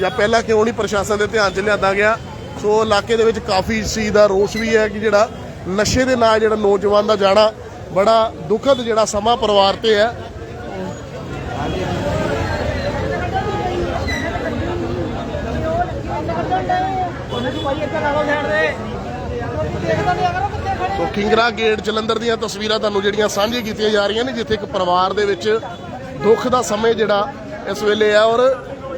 ਜਾਂ ਪਹਿਲਾਂ ਕਿਉਂ ਨਹੀਂ ਪ੍ਰਸ਼ਾਸਨ ਦੇ ਧਿਆਨ 'ਚ ਲਿਆਂਦਾ ਗਿਆ ਸੋ ਇਲਾਕੇ ਦੇ ਵਿੱਚ ਕਾਫੀ ਇਸ ਚੀਜ਼ ਦਾ ਰੋਸ ਵੀ ਹੈ ਕਿ ਜਿਹੜਾ ਨਸ਼ੇ ਦੇ ਨਾਲ ਜਿਹੜਾ ਨੌਜਵਾਨ ਦਾ ਜਾਣਾ ਬੜਾ ਦੁਖਦ ਜਿਹੜਾ ਸਮਾਂ ਪਰਿਵਾਰ ਤੇ ਹੈ। ਸੋ ਕਿੰਗਰਾ ਗੇਟ ਜਲੰਧਰ ਦੀਆਂ ਤਸਵੀਰਾਂ ਤੁਹਾਨੂੰ ਜਿਹੜੀਆਂ ਸਾਂਝੀਆਂ ਕੀਤੀਆਂ ਜਾ ਰਹੀਆਂ ਨੇ, ਜਿੱਥੇ ਇੱਕ ਪਰਿਵਾਰ ਦੇ ਵਿੱਚ ਦੁੱਖ ਦਾ ਸਮੇਂ ਜਿਹੜਾ ਇਸ ਵੇਲੇ ਹੈ ਔਰ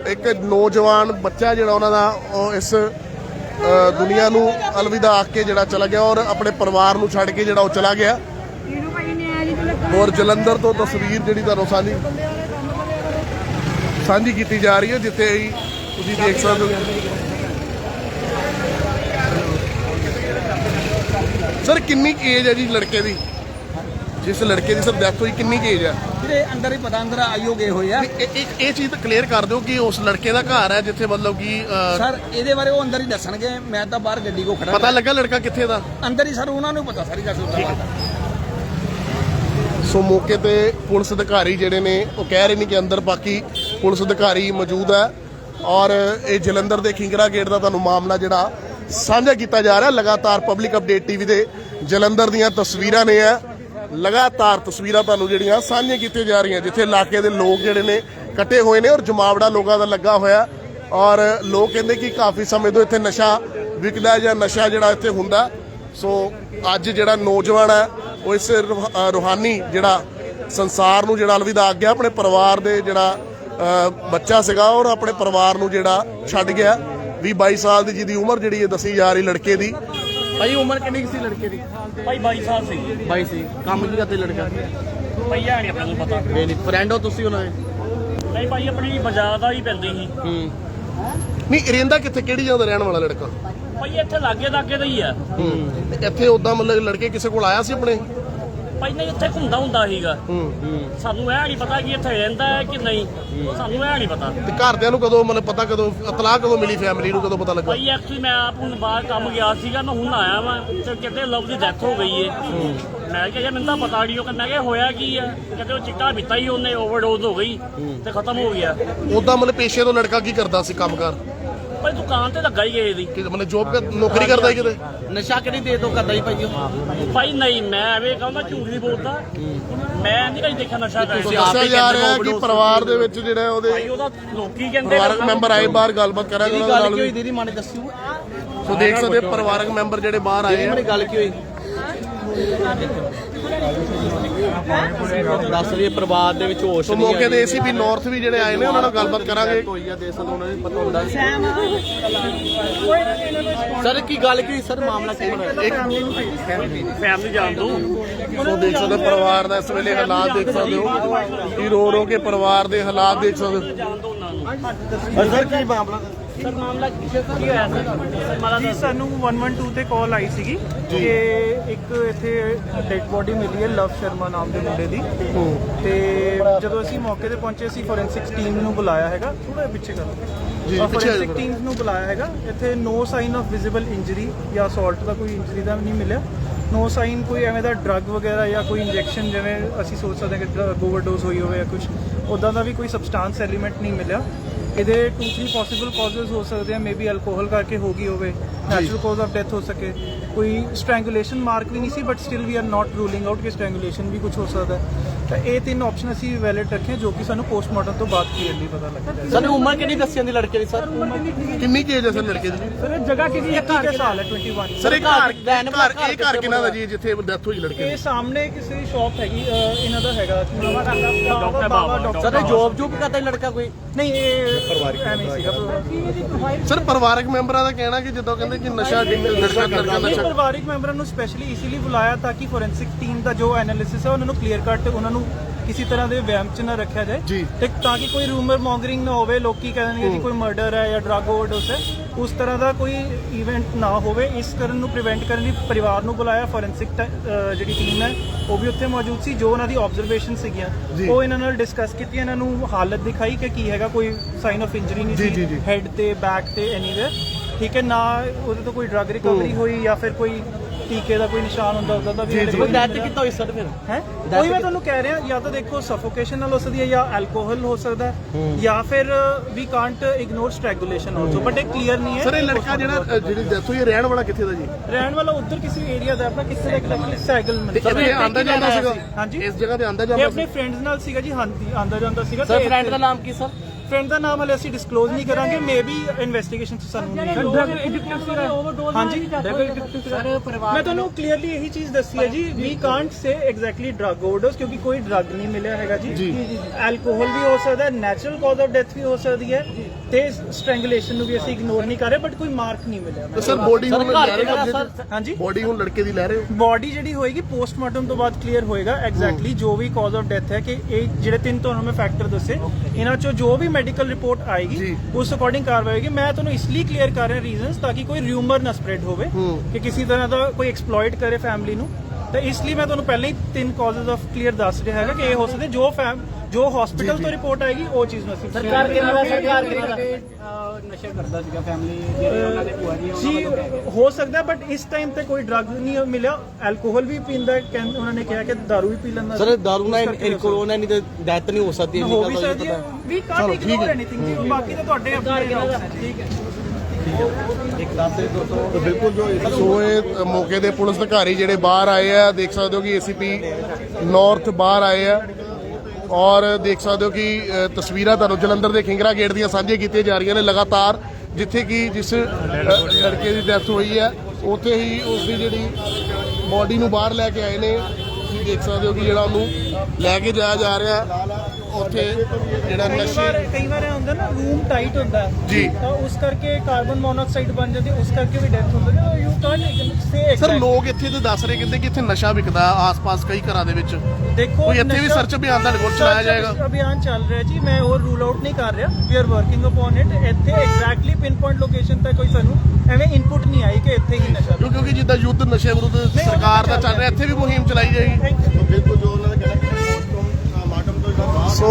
ਇੱਕ ਨੌਜਵਾਨ ਬੱਚਾ ਜਿਹੜਾ ਉਹਨਾਂ ਦਾ, ਉਹ ਇਸ ਦੁਨੀਆ ਨੂੰ ਅਲਵਿਦਾ ਆਖ ਕੇ ਜਿਹੜਾ ਚਲਾ ਗਿਆ ਔਰ ਆਪਣੇ ਪਰਿਵਾਰ ਨੂੰ ਛੱਡ ਕੇ ਜਿਹੜਾ ਉਹ ਚਲਾ ਗਿਆ। ਔਰ ਜਲੰਧਰ ਤੋਂ ਤਸਵੀਰ ਜਿਹੜੀ ਤੁਹਾਨੂੰ ਸਾਂਝੀ ਸਾਂਝੀ ਕੀਤੀ ਜਾ ਰਹੀ ਹੈ, ਜਿੱਥੇ ਤੁਸੀਂ ਦੇਖ ਸਕਦੇ ਹੋ। ਸਰ ਕਿੰਨੀ ਏਜ ਹੈ ਜੀ ਲੜਕੇ ਦੀ? ਜਿਸ ਲੜਕੇ ਦੀ ਸਰ ਡੈਥ ਹੋਈ, ਕਿੰਨੀ ਏਜ ਹੈ? ਵੀਰੇ ਅੰਦਰ ਹੀ ਪਤਾ ਅੰਦਰ ਆਈਓ ਗਏ ਹੋਏ ਆ। ਇਹ- ਇਹ ਇਹ ਚੀਜ਼ ਤਾਂ ਕਲੀਅਰ ਕਰ ਦਿਓ ਕਿ ਉਸ ਲੜਕੇ ਦਾ ਘਰ ਹੈ ਜਿੱਥੇ ਮਤਲਬ ਕਿ ਸਰ ਇਹਦੇ ਬਾਰੇ ਉਹ ਅੰਦਰ ਹੀ ਦੱਸਣਗੇ। ਮੈਂ ਤਾਂ ਬਾਹਰ ਗੱਡੀ ਕੋ ਖੜਾ ਪਤਾ ਲੱਗਾ ਲੜਕਾ ਕਿੱਥੇ ਦਾ? ਅੰਦਰ ਹੀ ਸਰ ਉਹਨਾਂ ਨੂੰ ਪਤਾ ਸਾਰੀ ਗੱਲ ਸੁਣਦਾ ਸੋ ਮੌਕੇ ਤੇ ਪੁਲਿਸ ਅਧਿਕਾਰੀ ਜਿਹੜੇ ਨੇ ਉਹ ਕਹਿ ਰਹੇ ਨੇ ਕਿ ਅੰਦਰ ਬਾਕੀ ਪੁਲਿਸ ਅਧਿਕਾਰੀ ਮੌਜੂਦ ਹੈ। ਔਰ ਇਹ ਜਲੰਧਰ ਦੇ ਖਿੰਗਰਾ ਗੇਟ ਦਾ ਤੁਹਾਨੂੰ ਮਾਮਲਾ ਜਿਹੜਾ ਸਾਂਝਾ ਕੀਤਾ ਜਾ ਰਿਹਾ। ਲਗਾਤਾਰ ਪਬਲਿਕ ਅਪਡੇਟ ਟੀਵੀ ਦੇ ਜਲੰਧਰ ਦੀਆਂ ਤਸਵੀਰਾਂ ਨੇ ਆ ਲਗਾਤਾਰ ਤਸਵੀਰਾਂ ਤੁਹਾਨੂੰ ਜਿਹੜੀਆਂ ਸਾਂਝੀਆਂ ਕੀਤੀਆਂ ਜਾ ਰਹੀਆਂ, ਜਿੱਥੇ ਇਲਾਕੇ ਦੇ ਲੋਕ ਜਿਹੜੇ ਨੇ ਕੱਟੇ ਹੋਏ ਨੇ ਔਰ ਜਮਾਵੜਾ ਲੋਕਾਂ ਦਾ ਲੱਗਾ ਹੋਇਆ। ਔਰ ਲੋਕ ਕਹਿੰਦੇ ਕਿ ਕਾਫੀ ਸਮੇਂ ਤੋਂ ਇੱਥੇ ਨਸ਼ਾ ਵਿਕਦਾ ਜਾਂ ਨਸ਼ਾ ਜਿਹੜਾ ਇੱਥੇ ਹੁੰਦਾ। ਸੋ ਅੱਜ ਜਿਹੜਾ ਨੌਜਵਾਨ ਹੈ, ਉਹ ਇਸ ਰੂਹ- ਰੂਹਾਨੀ ਜਿਹੜਾ ਸੰਸਾਰ ਨੂੰ ਜਿਹੜਾ ਅਲਵਿਦਾ ਗਿਆ, ਆਪਣੇ ਪਰਿਵਾਰ ਦੇ ਜਿਹੜਾ ਬੱਚਾ ਸੀਗਾ ਔਰ ਆਪਣੇ ਪਰਿਵਾਰ ਨੂੰ ਜਿਹੜਾ ਛੱਡ ਗਿਆ। 20 22 ਸਾਲ ਦੀ ਜਿਹਦੀ ਉਮਰ ਜਿਹੜੀ ਹੈ ਦੱਸੀ ਜਾ ਰਹੀ ਲੜਕੇ ਦੀ। ਭਾਈ ਉਮਰ ਕਿੰਨੀ ਕੁ ਸੀ ਲੜਕੇ ਦੀ? ਭਾਈ 22 ਸਾਲ ਸੀ। ਬਾਈ ਸੀ। ਕੰਮ ਕੀ ਕਰਦੇ ਲੜਕਾ? ਭਾਈ ਹੈ ਨਹੀਂ ਆਪਾਂ ਨੂੰ ਪਤਾ। ਇਹ ਨਹੀਂ ਫਰੈਂਡ ਹੋ ਤੁਸੀਂ ਉਹਨਾਂ ਦੇ? ਨਹੀਂ ਭਾਈ ਆਪਣੀ ਬਾਜ਼ਾਰ ਦਾ ਹੀ ਪੈਂਦੀ ਸੀ। ਹੂੰ। ਨਹੀਂ ਰਹਿੰਦਾ ਕਿੱਥੇ? ਕਿਹੜੀ ਜਗ੍ਹਾ ਦਾ ਰਹਿਣ ਵਾਲਾ ਲੜਕਾ? ਭਾਈ ਇੱਥੇ ਲਾਗੇ ਲਾਗੇ ਦਾ ਹੀ ਆ। ਤੇ ਇੱਥੇ ਉਦਾਂ ਮਤਲਬ ਲੜਕੇ ਕਿਸੇ ਕੋਲ ਆਇਆ ਸੀ ਆਪਣੇ? ਨਹੀਂ ਇੱਥੇ ਘੁੰਮਦਾ ਹੁੰਦਾ ਸੀਗਾ। ਹੂੰ ਸਾਨੂੰ ਇਹ ਨਹੀਂ ਪਤਾ ਕਿ ਇੱਥੇ ਰਹਿੰਦਾ ਹੈ ਕਿ ਨਹੀਂ। ਸਾਨੂੰ ਇਹ ਨਹੀਂ ਪਤਾ। ਤੇ ਘਰਦਿਆਂ ਨੂੰ ਕਦੋਂ ਮਤਲਬ ਪਤਾ ਕਦੋਂ ਇਤਲਾਹ ਕਦੋਂ ਮਿਲੀ ਫੈਮਿਲੀ ਨੂੰ ਕਦੋਂ ਪਤਾ ਲੱਗਾ? ਭਾਈ ਐਕਚੁਅਲੀ ਮੈਂ ਆਪ ਹੁਣ ਬਾਹਰ ਕੰਮ ਗਿਆ ਸੀਗਾ ਮੈਂ ਹੁਣ ਆਇਆ ਵਾਂ ਤੇ ਕਿਤੇ ਲਵ ਦੀ ਡੈਥ ਹੋ ਗਈ ਏ। ਮੈਂ ਕਿਹਾ ਯਾਰ ਮੈਨੂੰ ਤਾਂ ਪਤਾ ਨਹੀਂ ਉਹ ਕਹਿੰਦਾ ਕਿ ਹੋਇਆ ਕੀ ਆ? ਕਹਿੰਦੇ ਉਹ ਚਿੱਟਾ ਪੀਤਾ ਹੀ ਉਹਨੇ ਓਵਰਡੋਜ਼ ਹੋ ਗਈ ਤੇ ਖਤਮ ਹੋ ਗਿਆ। ਉਦਾਂ ਮਤਲਬ ਪੇਸ਼ੇ ਤੋਂ ਲੜਕਾ ਕੀ ਕਰਦਾ ਸੀ ਕੰਮਕਾਰ? ਭਾਈ ਦੁਕਾਨ ਤੇ ਲੱਗਾ ਹੀ ਗਏ ਦੀ। ਕਿ ਮਤਲਬ ਜੋਬ ਕਰ ਨੌਕਰੀ ਕਰਦਾ ਸੀ ਕਿਤੇ? ਨਸ਼ਾ ਕਿਹੜੀ ਦੇ ਤੋਂ ਕਰਦਾ ਜੀ ਭਾਈ ਉਹ? ਭਾਈ ਨਹੀਂ ਮੈਂ ਐਵੇਂ ਕਹਾਂ ਝੂਠ ਨਹੀਂ ਬੋਲਦਾ। ਮੈਂ ਨਹੀਂ ਕਦੀ ਦੇਖਿਆ ਨਸ਼ਾ ਕਰਦੇ ਦੱਸਿਆ ਜਾ ਰਿਹਾ ਹੈ ਕਿ ਪਰਿਵਾਰ ਦੇ ਵਿੱਚ ਜਿਹੜਾ ਉਹਦੇ ਭਾਈ ਉਹਦਾ ਲੋਕੀ ਕਹਿੰਦੇ ਪਰਿਵਾਰਕ ਮੈਂਬਰ ਆਏ ਬਾਹਰ ਗੱਲਬਾਤ ਕਰਾਂਗੇ ਕਿਹੜੀ ਉਹਨਾਂ ਗੱਲ ਕੀ ਹੋਈ ਦੀਦੀ ਮਾਨੇ ਦੱਸਿਓ ਸੋ ਦੇਖ ਸਕਦੇ ਹੋ ਪਰਿਵਾਰਕ ਮੈਂਬਰ ਜਿਹੜੇ ਬਾਹਰ ਆਏ ਆ। ਗੱਲ ਕੀ ਹੋਈ? ਦੱਸ ਰਹੀ ਪਰਿਵਾਰ ਦੇ ਵਿੱਚ ਹੋਸ਼ ਸੋ ਮੌਕੇ ਤੇ ਏਸੀਪੀ ਨਾਰਥ ਵੀ ਜਿਹੜੇ ਆਏ ਨੇ ਉਹਨਾਂ ਨਾਲ ਗੱਲਬਾਤ ਕਰਾਂਗੇ। ਕੋਈ ਆ ਦੇ ਸਕਦੇ ਉਹਨਾਂ ਨੂੰ ਪਤਾ ਹੁੰਦਾ। ਸਰ ਕੀ ਗੱਲ ਕੀ ਹੋਈ? ਸਰ ਮਾਮਲਾ ਕੀ ਬਣਿਆ? ਫੈਮਿਲੀ ਜਾਣ ਦੋ ਸੋ ਦੇਖ ਸਕਦੇ ਹੋ ਪਰਿਵਾਰ ਦਾ ਇਸ ਵੇਲੇ ਹਾਲਾਤ ਦੇਖ ਸਕਦੇ ਹੋ। ਕਿ ਰੋ ਰੋ ਕੇ ਪਰਿਵਾਰ ਦੇ ਹਾਲਾਤ ਦੇਖ ਸਕਦੇ ਹੋ? ਜਾਣ ਦੋ ਉਹਨਾਂ ਨੂੰ ਸਰ ਕੀ ਮਾਮਲਾ? ਸਰ ਮਾਮਲਾ ਕੀ ਹੋਇਆ ਸਰ? ਮਾਮਲਾ ਜੀ ਸਾਨੂੰ 112 ਤੇ ਕਾਲ ਆਈ ਸੀਗੀ ਕਿ ਇੱਕ ਇੱਥੇ ਡੈਡ ਬੋਡੀ ਮਿਲੀ ਹੈ ਲਵ ਸ਼ਰਮਾ ਨਾਮ ਦੇ ਮੁੰਡੇ ਦੀ। ਤੇ ਜਦੋਂ ਅਸੀਂ ਮੌਕੇ ਤੇ ਪਹੁੰਚੇ ਅਸੀਂ ਫੋਰੈਂਸਿਕਸ ਟੀਮ ਨੂੰ ਬੁਲਾਇਆ ਹੈਗਾ। ਥੋੜਾ ਪਿੱਛੇ ਕਰ। ਜੀ, ਫੋਰੈਂਸਿਕ ਥੋੜ੍ਹਾ। ਟੀਮ ਨੂੰ ਬੁਲਾਇਆ ਹੈਗਾ। ਇੱਥੇ no sign of visible injury ਜਾਂ ਅਸੌਲਟ ਦਾ ਕੋਈ ਇੰਜਰੀ ਦਾ ਨਹੀਂ ਮਿਲਿਆ। ਨੋ ਸਾਈਨ ਕੋਈ ਐਵੇਂ ਦਾ ਡਰੱਗ ਵਗੈਰਾ ਜਾਂ ਕੋਈ ਇੰਜੈਕਸ਼ਨ ਜਿਵੇਂ ਅਸੀਂ ਸੋਚ ਸਕਦੇ ਹਾਂ ਕਿ ਓਵਰਡੋਜ਼ ਹੋਈ ਹੋਵੇ ਜਾਂ ਕੁਝ ਉਦਾਂ ਦਾ ਵੀ ਕੋਈ ਸਬਸਟੈਂਸ ਐਲੀਮੈਂਟ ਨਹੀਂ ਮਿਲਿਆ। ਇਹਦੇ 2 3 ਪੋਸੀਬਲ ਕਾਜ਼ਸ ਹੋ ਸਕਦੇ ਆ ਮੇਬੀ ਐਲਕੋਹਲ ਕਰਕੇ ਹੋ ਗਈ ਹੋਵੇ। ਨੈਚੁਰਲ ਕਾਜ਼ ਆਫ ਡੈਥ ਹੋ ਸਕੇ। ਕੋਈ ਸਟ੍ਰੈਂਗੂਲੇਸ਼ਨ ਮਾਰਕ ਵੀ ਨਹੀਂ ਸੀ but still we are not ruling out ਕਿ ਸਟ੍ਰੈਂਗੂਲੇਸ਼ਨ ਵੀ ਕੁਝ ਹੋ ਸਕਦਾ ਤਾਂ ਇਹ ਤਿੰਨ ਆਪਸ਼ਨ ਅਸੀਂ ਵੈਲਿਡ ਰੱਖੇ ਜੋ ਕਿ ਸਾਨੂੰ ਪੋਸਟਮਾਰਟਮ ਤੋਂ ਬਾਅਦ ਕਲੀਅਰਲੀ ਪਤਾ ਲੱਗੇਗਾ ਸਰ ਉਮਰ ਕਿੰਨੀ ਦੱਸੀ ਜਾਂਦੀ ਲੜਕੇ ਦੀ ਸਰ? ਕਿੰਨੀ ਕੀ ਏਜ ਹੈ ਸਰ ਲੜਕੇ ਦੀ? ਸਰ ਇਹ ਜਗ੍ਹਾ ਕਿਹਦੀ ਹੈ? ਘਰ ਸਾਲ ਹੈ? 21 ਸਰ ਇਹ ਘਰ ਘਰ ਇਹ ਘਰ ਕਿਹਨਾਂ ਦਾ ਜੀ ਜਿੱਥੇ ਡੈਥ ਹੋਈ ਲੜਕੇ ਇਹ ਸਾਹਮਣੇ ਕਿਸੇ ਸ਼ਾਪ ਹੈਗੀ ਇਹਨਾਂ ਦਾ ਹੈਗਾ। ਡਾਕਟਰ ਬਾਬਾ ਡਾਕਟਰ ਸਰ ਇਹ ਜੋਬ ਜੂਬ ਕਰਦਾ ਲੜਕਾ ਕੋਈ? ਨਹੀਂ ਇਹ ਪਰਿਵਾਰਿਕ ਸੀਗਾ। ਸਰ ਪਰਿਵਾਰਕ ਮੈਂਬਰਾਂ ਦਾ ਕਹਿਣਾ ਕਿ ਜਦੋਂ ਕਹਿੰਦੇ ਕਿ ਨਸ਼ਾ ਲੜਕਾ ਕਰਦਾ ਨਹੀਂ ਨਸ਼ਾ ਪਰਿਵਾਰਿਕ ਮੈਂਬਰਾਂ ਨੂੰ ਸਪੈਸ਼ਲੀ ਇਸੀਲੀ ਬੁਲਾਇਆ ਤਾਂ ਕਿ ਫੋਰੈਂਸਿਕ ਟੀਮ ਦਾ ਜੋ ਐਨਾਲਿਸਿਸ ਹੈ ਉਹਨਾਂ ਨੂੰ ਕਲੀਅਰ ਕੱਟ ਉਹਨਾਂ ਨੂੰ ਕਿਸੇ ਤਰ੍ਹਾਂ ਦੇ ਵਹਿਮ ਚ ਨਾ ਰੱਖਿਆ ਜਾਏ। ਜੀ। ਤੇ ਤਾਂ ਕਿ ਕੋਈ ਰੂਮਰ ਮੌਂਗਰਿੰਗ ਨਾ ਹੋਵੇ ਲੋਕੀ ਕਹਿਣਗੇ ਜੀ ਕੋਈ ਮਰਡਰ ਹੈ ਜਾਂ ਡਰੱਗ ਓਵਰਡੋਸ ਹੈ ਉਸ ਤਰ੍ਹਾਂ ਦਾ ਕੋਈ ਇਵੈਂਟ ਨਾ ਹੋਵੇ। ਇਸ ਕਰਨ ਨੂੰ ਪ੍ਰੀਵੈਂਟ ਕਰਨ ਲਈ ਪਰਿਵਾਰ ਨੂੰ ਬੁਲਾਇਆ ਫੋਰੈਂਸਿਕ ਜਿਹੜੀ ਟੀਮ ਹੈ ਉਹ ਵੀ ਉੱਥੇ ਮੌਜੂਦ ਸੀ ਜੋ ਉਹਨਾਂ ਦੀ ਆਬਜ਼ਰਵੇਸ਼ਨ ਸੀਗੀਆਂ। ਉਹ ਇਹਨਾਂ ਨਾਲ ਡਿਸਕਸ ਕੀਤੀ ਇਹਨਾਂ ਨੂੰ ਹਾਲਤ ਦਿਖਾਈ ਕਿ ਕੀ ਹੈਗਾ ਕੋਈ ਸਾਈਨ ਆਫ ਇੰਜਰੀ ਨਹੀਂ ਸੀ। ਹੈਡ ਤੇ ਬੈਕ ਤੇ ਐਨੀਵੇਅਰ ਠੀਕ ਹੈ ਨਾ ਉਹਦੇ ਤੋਂ ਕੋਈ ਡਰੱਗ ਰਿਕਵਰੀ ਹੋਈ ਜਾਂ ਫਿਰ ਕੋਈ ਟੀਕੇ ਦਾ ਕੋਈ ਨਿਸ਼ਾਨ ਹੁੰਦਾ ਉਹਦਾ ਦਾ ਵੀ ਕੋਈ ਡੈਥ ਕਿੱਦਾਂ ਹੋਈ ਸਰ ਫਿਰ? ਹੈ? ਕੋਈ ਮੈਂ ਤੁਹਾਨੂੰ ਕਹਿ ਰਿਹਾ ਜਾਂ ਤਾਂ ਦੇਖੋ ਸਫੋਕੇਸ਼ਨ ਨਾਲ ਹੋ ਸਕਦੀ ਹੈ ਜਾਂ ਐਲਕੋਹਲ ਹੋ ਸਕਦਾ ਹੈ ਜਾਂ ਫਿਰ we can't ignore strangulation also but ਇਹ ਕਲੀਅਰ ਨਹੀਂ ਹੈ ਸਰ ਇਹ ਲੜਕਾ ਜਿਹੜਾ ਜਿਹੜੀ ਡੈਥ ਹੋਈ ਹੈ ਰਹਿਣ ਵਾਲਾ ਕਿੱਥੇ ਦਾ ਜੀ? ਰਹਿਣ ਵਾਲਾ ਉੱਧਰ ਕਿਸੇ ਏਰੀਆ ਦਾ ਆਪਣਾ ਕਿਸੇ ਦਾ ਐਗਜ਼ੈਕਟਲੀ ਸੈਗਲ ਤੇ ਇੱਥੇ ਆਂਦਾ ਜਾਂਦਾ ਸੀਗਾ? ਹਾਂਜੀ। ਇਸ ਜਗ੍ਹਾ ਤੇ ਆਂਦਾ ਇਹ ਜਾਂਦਾ ਆਪਣੇ ਫਰੈਂਡਸ ਨਾਲ ਸੀਗਾ ਜੀ ਹਾਂਜੀ ਆਂਦਾ ਜਾਂਦਾ ਸੀਗਾ ਸਰ ਫਰੈਂਡ ਦਾ ਨਾਮ ਕੀ ਸਰ ਫਰੈਂਡ ਦਾ ਨਾਮ ਹਲੇ ਅਸੀਂ ਡਿਸਕਲੋਜ਼ ਨਹੀਂ ਕਰਾਂਗੇ ਮੇਬੀ ਇਨਵੈਸਟੀਗੇਸ਼ਨ ਚ ਸਾਨੂੰ ਨਹੀਂ ਹਾਂਜੀ ਮੈਂ ਤੁਹਾਨੂੰ ਕਲੀਅਰਲੀ ਇਹੀ ਚੀਜ਼ ਦੱਸੀ ਹੈ ਜੀ we can't say exactly drug overdose ਕਿਉਂਕਿ ਕੋਈ ਡਰੱਗ ਨਹੀਂ ਮਿਲਿਆ ਹੈਗਾ ਜੀ। ਐਲਕੋਹਲ ਵੀ ਹੋ ਸਕਦਾ ਹੈ ਨੈਚੁਰਲ ਕਾਜ਼ ਆਫ ਡੈਥ ਵੀ ਹੋ ਸਕਦੀ ਹੈ। ਤੇ ਸਟ੍ਰੈਂਗੂਲੇਸ਼ਨ ਨੂੰ ਵੀ ਅਸੀਂ ਇਗਨੋਰ ਨਹੀਂ ਕਰ ਰਹੇ ਬਟ ਕੋਈ ਮਾਰਕ ਨਹੀਂ ਮਿਲਿਆ। ਤੇ ਸਰ ਬੋਡੀ ਹੁਣ ਲੈ ਰਹੇ ਹੋ ਸਰ? ਹਾਂਜੀ? ਬੋਡੀ ਹੁਣ ਲੜਕੇ ਦੀ ਲੈ ਰਹੇ ਹੋ? ਬਾਡੀ ਜਿਹੜੀ ਹੋਏਗੀ ਪੋਸਟਮਾਰਟਮ ਤੋਂ ਬਾਅਦ ਕਲੀਅਰ ਹੋਏਗਾ ਐਗਜ਼ੈਕਟਲੀ ਜੋ ਵੀ ਕਾਜ਼ ਆਫ ਡੈਥ ਹੈ ਕਿ ਇਹ ਜਿਹੜੇ ਤਿੰਨ ਤੁਹਾਨੂੰ ਮੈਂ ਫੈਕਟਰ ਦੱਸੇ ਇਹਨਾਂ ਚੋਂ ਜੋ ਵੀ ਮੈਡੀਕਲ ਰਿਪੋਰਟ ਆਏਗੀ। ਉਸ ਅਕੋਰਡਿੰਗ ਕਾਰਵਾਈ ਹੋਏਗੀ। ਮੈਂ ਤੁਹਾਨੂੰ ਇਸ ਲਈ ਕਲੀਅਰ ਕਰ ਰਿਹਾ ਰੀਜ਼ਨਸ ਤਾਂ ਕਿ ਕੋਈ ਰਿਊਮਰ ਨਾ ਸਪਰੈਡ ਹੋਵੇ ਕਿ ਕਿਸੇ ਤਰ੍ਹਾਂ ਦਾ ਕੋਈ ਐਕਸਪਲੋਇਟ ਕਰੇ ਫੈਮਿਲੀ ਨੂੰ। ਤਾਂ ਇਸ ਲਈ ਮੈਂ ਤੁਹਾਨੂੰ ਪਹਿਲਾਂ ਹੀ ਤਿੰਨ ਕਾਜ਼ਸ ਆਫ ਕਲੀਅਰ ਦੱਸ ਰਿਹਾ ਹੈਗਾ ਕਿ ਇਹ ਹੋ ਸਕਦੇ ਜੋ ਫੈਮ ਜੋ ਹਸਪੀਟਲ ਤੋਂ ਰਿਪੋਰਟ ਆਏਗੀ ਉਹ ਚੀਜ਼ ਨੂੰ ਅਸੀਂ ਸਰਕਾਰ ਦਾ ਸਰਕਾਰ ਦਾ ਨਸ਼ਾ ਕਰਦਾ ਸੀਗਾ ਫੈਮਿਲੀ ਜਿਹੜੇ ਉਹਨਾਂ ਦੇ ਭੂਆ ਜੀ ਜੀ ਹੋ ਸਕਦਾ ਬਟ ਇਸ ਟਾਈਮ ਤੇ ਕੋਈ ਡਰੱਗ ਨਹੀਂ ਮਿਲਿਆ। ਐਲਕੋਹਲ ਵੀ ਪੀਂਦਾ ਹੈ, ਕਹਿੰ- ਉਹਨਾਂ ਨੇ ਕਿਹਾ ਕਿ ਦਾਰੂ ਵੀ ਪੀ ਲੈਂਦਾ ਸਰ। ਦਾਰੂ ਨਾਲ ਇਨ ਕੋਰੋਨਾ ਨਹੀਂ ਤੇ ਡੈਥ ਨਹੀਂ ਹੋ ਸਕਦੀ ਹੋ ਵੀ ਸਕਦੀ ਹੈ। ਵੀ ਕਾਂਟ ਇਗਨੋਰ ਐਨੀਥਿੰਗ ਜੀ। ਬਾਕੀ ਤਾਂ ਤੁਹਾਡੇ ਆਪਣੇ options ਹੈ। ਹੈ। ਬਿਲਕੁਲ ਜੋ ਸੋ ਇਹ ਮੌਕੇ ਦੇ ਪੁਲਿਸ ਅਧਿਕਾਰੀ ਜਿਹੜੇ ਬਾਹਰ ਆਏ ਆ ਦੇਖ ਸਕਦੇ ਹੋ ਕਿ ਏਸੀਪੀ ਨਾਰਥ ਬਾਹਰ ਆਏ ਆ। ਔਰ ਦੇਖ ਸਕਦੇ ਹੋ ਕਿ ਤਸਵੀਰਾਂ ਤੁਹਾਨੂੰ ਜਲੰਧਰ ਦੇ ਖਿੰਗਰਾ ਗੇਟ ਦੀਆਂ ਸਾਂਝੀਆਂ ਕੀਤੀਆਂ ਜਾ ਰਹੀਆਂ ਨੇ ਲਗਾਤਾਰ ਜਿੱਥੇ ਕਿ ਜਿਸ ਲੜਕੇ ਦੀ ਡੈਥ ਹੋਈ ਹੈ ਉੱਥੇ ਹੀ ਉਸ ਦੀ ਜਿਹੜੀ ਬਾਡੀ ਨੂੰ ਬਾਹਰ ਲੈ ਕੇ ਆਏ ਨੇ। ਤੁਸੀਂ ਦੇਖ ਸਕਦੇ ਹੋ ਕਿ ਜਿਹੜਾ ਉਹਨੂੰ ਲੈ ਕੇ ਜਾਇਆ ਜਾ ਰਿਹਾ। ਉੱਥੇ ਜਿਹੜਾ ਕਈ ਨਸ਼ੇ ਵਾਰ ਕਈ ਵਾਰ ਇਹ ਹੁੰਦਾ ਨਾ ਰੂਮ ਟਾਈਟ ਹੁੰਦਾ। ਜੀ। ਤਾਂ ਉਸ ਕਰਕੇ ਕਾਰਬਨ ਮੋਨੋਆਕਸਾਈਡ ਬਣ ਜਾਂਦੀ ਉਸ ਕਰਕੇ ਵੀ ਡੈਥ ਹੁੰਦੀ। ਹੈ ਯੂ ਕਾਂਟ ਸੇ ਸਰ ਲੋਕ ਇੱਥੇ ਤੇ ਦੱਸ ਰਹੇ ਕਹਿੰਦੇ ਕਿ ਇੱਥੇ ਨਸ਼ਾ ਵਿਕਦਾ ਆਸ-ਪਾਸ ਕਈ ਘਰਾਂ ਦੇ ਵਿੱਚ। ਦੇਖੋ ਕੋਈ ਇੱਥੇ ਵੀ ਸਰਚ ਅਭਿਆਨ ਤੁਹਾਡੇ ਕੋਲ ਚਲਾਇਆ ਜਾਏਗਾ? ਅਭਿਆਨ ਚੱਲ ਰਿਹਾ ਜੀ ਮੈਂ ਹੋਰ ਰੂਲ ਆਊਟ ਨਹੀਂ ਕਰ ਰਿਹਾ। We are working upon it ਇੱਥੇ ਐਗਜ਼ੈਕਟਲੀ ਪਿਨ ਪੁਆਇੰਟ ਲੋਕੇਸ਼ਨ ਤੱਕ ਕੋਈ ਸਾਨੂੰ ਐਵੇਂ ਇਨਪੁਟ ਨਹੀਂ ਆਈ ਕਿ ਇੱਥੇ ਹੀ ਨਸ਼ਾ ਕਿਉਂ- ਕਿਉਂਕਿ ਜਿੱਦਾਂ ਯੁੱਧ ਨਸ਼ੇ ਵਿਰੁੱਧ ਸਰਕਾਰ ਦਾ ਚੱਲ ਰਿਹਾ ਇੱਥੇ ਵੀ ਮੁਹਿੰਮ ਚਲਾਈ ਜਾਏਗੀ। ਬਿਲਕੁਲ ਜੋ ਉਹਨਾਂ ਨੇ ਕਹਿਣਾ ਕਿ ਪੋਸਟਮ ਮਾਰਟਮ ਤੋਂ ਜਿਹੜਾ ਬਾਹਰ ਸੋ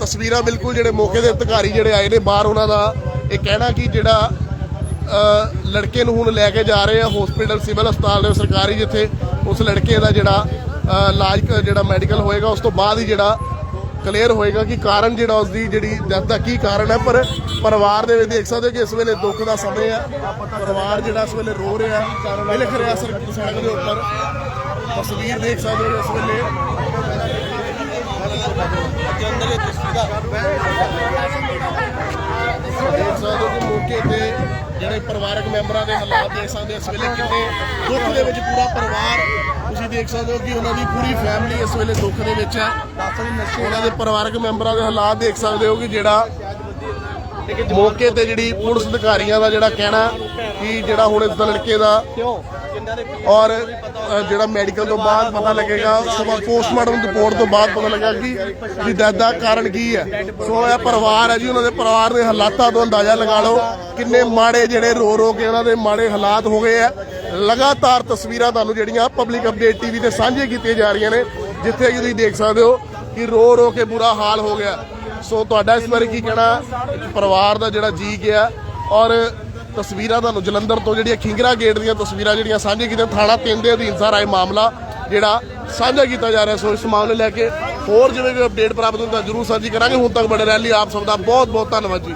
ਤਸਵੀਰਾਂ ਬਿਲਕੁਲ ਜਿਹੜੇ ਮੌਕੇ ਦੇ ਅਧਿਕਾਰੀ ਜਿਹੜੇ ਆਏ ਨੇ, ਬਾਹਰ ਉਹਨਾਂ ਦਾ ਇਹ ਕਹਿਣਾ ਕਿ ਜਿਹੜਾ ਲੜਕੇ ਨੂੰ ਹੁਣ ਲੈ ਕੇ ਜਾ ਰਹੇ ਆ ਹਸਪੀਟਲ ਸਿਵਲ ਹਸਪਤਾਲ ਦੇ ਸਰਕਾਰੀ ਜਿੱਥੇ ਉਸ ਲੜਕੇ ਦਾ ਜਿਹੜਾ ਇਲਾਜ, ਜਿਹੜਾ ਮੈਡੀਕਲ ਹੋਏਗਾ, ਉਸ ਤੋਂ ਬਾਅਦ ਹੀ ਜਿਹੜਾ ਕਲੀਅਰ ਹੋਏਗਾ ਕਿ ਕਾਰਨ ਜਿਹੜਾ ਉਸ ਦੀ ਜਿਹੜੀ ਡੈਥ ਦਾ ਕੀ ਕਾਰਨ ਹੈ। ਪਰ ਪਰਿਵਾਰ ਦੇ ਵਿੱਚ ਦੇਖ ਸਕਦੇ ਹੋ ਕਿ ਇਸ ਵੇਲੇ ਦੁੱਖ ਦਾ ਸਮੇਂ ਹੈ ਪਰਿਵਾਰ ਜਿਹੜਾ ਇਸ ਵੇਲੇ ਰੋ ਰਿਹਾ, ਇਹ ਲਿਖ ਰਿਹਾ ਸੜਕ ਦੇ ਉੱਪਰ। ਤਸਵੀਰ ਦੇਖ ਸਕਦੇ ਹੋ ਇਸ ਵੇਲੇ। ਦੇਖ ਸਕਦੇ ਕਿ ਮੌਕੇ ਤੇ ਜਿਹੜੇ ਪਰਿਵਾਰਕ ਮੈਂਬਰਾਂ ਦੇ ਹਾਲਾਤ ਦੇਖ ਸਕਦੇ ਹੋ ਇਸ ਵੇਲੇ ਕਿੰਨੇ ਦੁੱਖ ਦੇ ਵਿੱਚ ਪੂਰਾ ਪਰਿਵਾਰ ਤੁਸੀਂ ਦੇਖ ਸਕਦੇ ਹੋ ਕਿ ਉਹਨਾਂ ਦੀ ਪੂਰੀ ਫੈਮਿਲੀ ਇਸ ਵੇਲੇ ਦੁੱਖ ਦੇ ਵਿੱਚ ਹੈ ਉਹਨਾਂ ਦੇ ਪਰਿਵਾਰਕ ਮੈਂਬਰਾਂ ਦੇ ਹਾਲਾਤ ਦੇਖ ਸਕਦੇ ਹੋ ਕਿ ਜਿਹੜਾ ਮੌਕੇ ਤੇ ਜਿਹੜੀ ਪੁਲਿਸ ਅਧਿਕਾਰੀਆਂ ਦਾ ਜਿਹੜਾ ਕਹਿਣਾ ਕਿ ਜਿਹੜਾ ਹੁਣ ਇਸ ਲੜਕੇ ਦਾ ਔਰ ਜਿਹੜਾ ਮੈਡੀਕਲ ਤੋਂ ਬਾਅਦ ਪਤਾ ਲੱਗੇਗਾ ਪੋਸਟਮਾਰਟਮ ਰਿਪੋਰਟ ਤੋਂ ਬਾਅਦ ਪਤਾ ਲੱਗਾ ਕਿ ਵੀ ਡੈਥ ਦਾ ਕਾਰਨ ਕੀ ਹੈ। ਸੋ ਇਹ ਪਰਿਵਾਰ ਹੈ ਜੀ, ਉਹਨਾਂ ਦੇ ਪਰਿਵਾਰ ਦੇ ਹਾਲਾਤਾਂ ਤੋਂ ਅੰਦਾਜ਼ਾ ਲਗਾ ਲਓ ਕਿੰਨੇ ਮਾੜੇ ਜਿਹੜੇ ਰੋ ਰੋ ਕੇ ਉਹਨਾਂ ਦੇ ਮਾੜੇ ਹਾਲਾਤ ਹੋ ਗਏ ਆ। ਲਗਾਤਾਰ ਤਸਵੀਰਾਂ ਤੁਹਾਨੂੰ ਜਿਹੜੀਆਂ ਪਬਲਿਕ ਅਪਡੇਟ ਟੀਵੀ ਤੇ ਸਾਂਝੀਆਂ ਕੀਤੀਆਂ ਜਾ ਰਹੀਆਂ ਨੇ, ਜਿੱਥੇ ਕਿ ਤੁਸੀਂ ਦੇਖ ਸਕਦੇ ਹੋ ਕਿ ਰੋ ਰੋ ਕੇ ਬੁਰਾ ਹਾਲ ਹੋ ਗਿਆ। ਸੋ ਤੁਹਾਡਾ ਇਸ ਬਾਰੇ ਕੀ ਕਹਿਣਾ? ਪਰਿਵਾਰ ਦਾ ਜਿਹੜਾ ਜੀ ਗਿਆ ਔਰ ਤਸਵੀਰਾਂ ਤੁਹਾਨੂੰ ਜਲੰਧਰ ਤੋਂ ਜਿਹੜੀਆਂ ਖਿੰਗਰਾ ਗੇਟ ਦੀਆਂ ਤਸਵੀਰਾਂ ਜਿਹੜੀਆਂ ਸਾਂਝੀਆਂ ਕੀਤੀਆਂ, ਥਾਣਾ ਤਿੰਨ ਦੇ ਅਧੀਨ ਸਾਰਾ ਇਹ ਮਾਮਲਾ ਜਿਹੜਾ ਸਾਂਝਾ ਕੀਤਾ ਜਾ ਰਿਹਾ। ਸੋ ਇਸ ਮਾਮਲੇ ਲੈ ਕੇ ਹੋਰ ਜਿਵੇਂ ਕੋਈ ਅਪਡੇਟ ਪ੍ਰਾਪਤ ਹੁੰਦਾ ਜਰੂਰ ਸਾਂਝੀ ਕਰਾਂਗੇ। ਹੁਣ ਤੱਕ ਬੜੇ ਰਹਿਣ ਲਈ ਆਪ ਸਭ ਦਾ ਬਹੁਤ ਬਹੁਤ ਧੰਨਵਾਦ ਜੀ।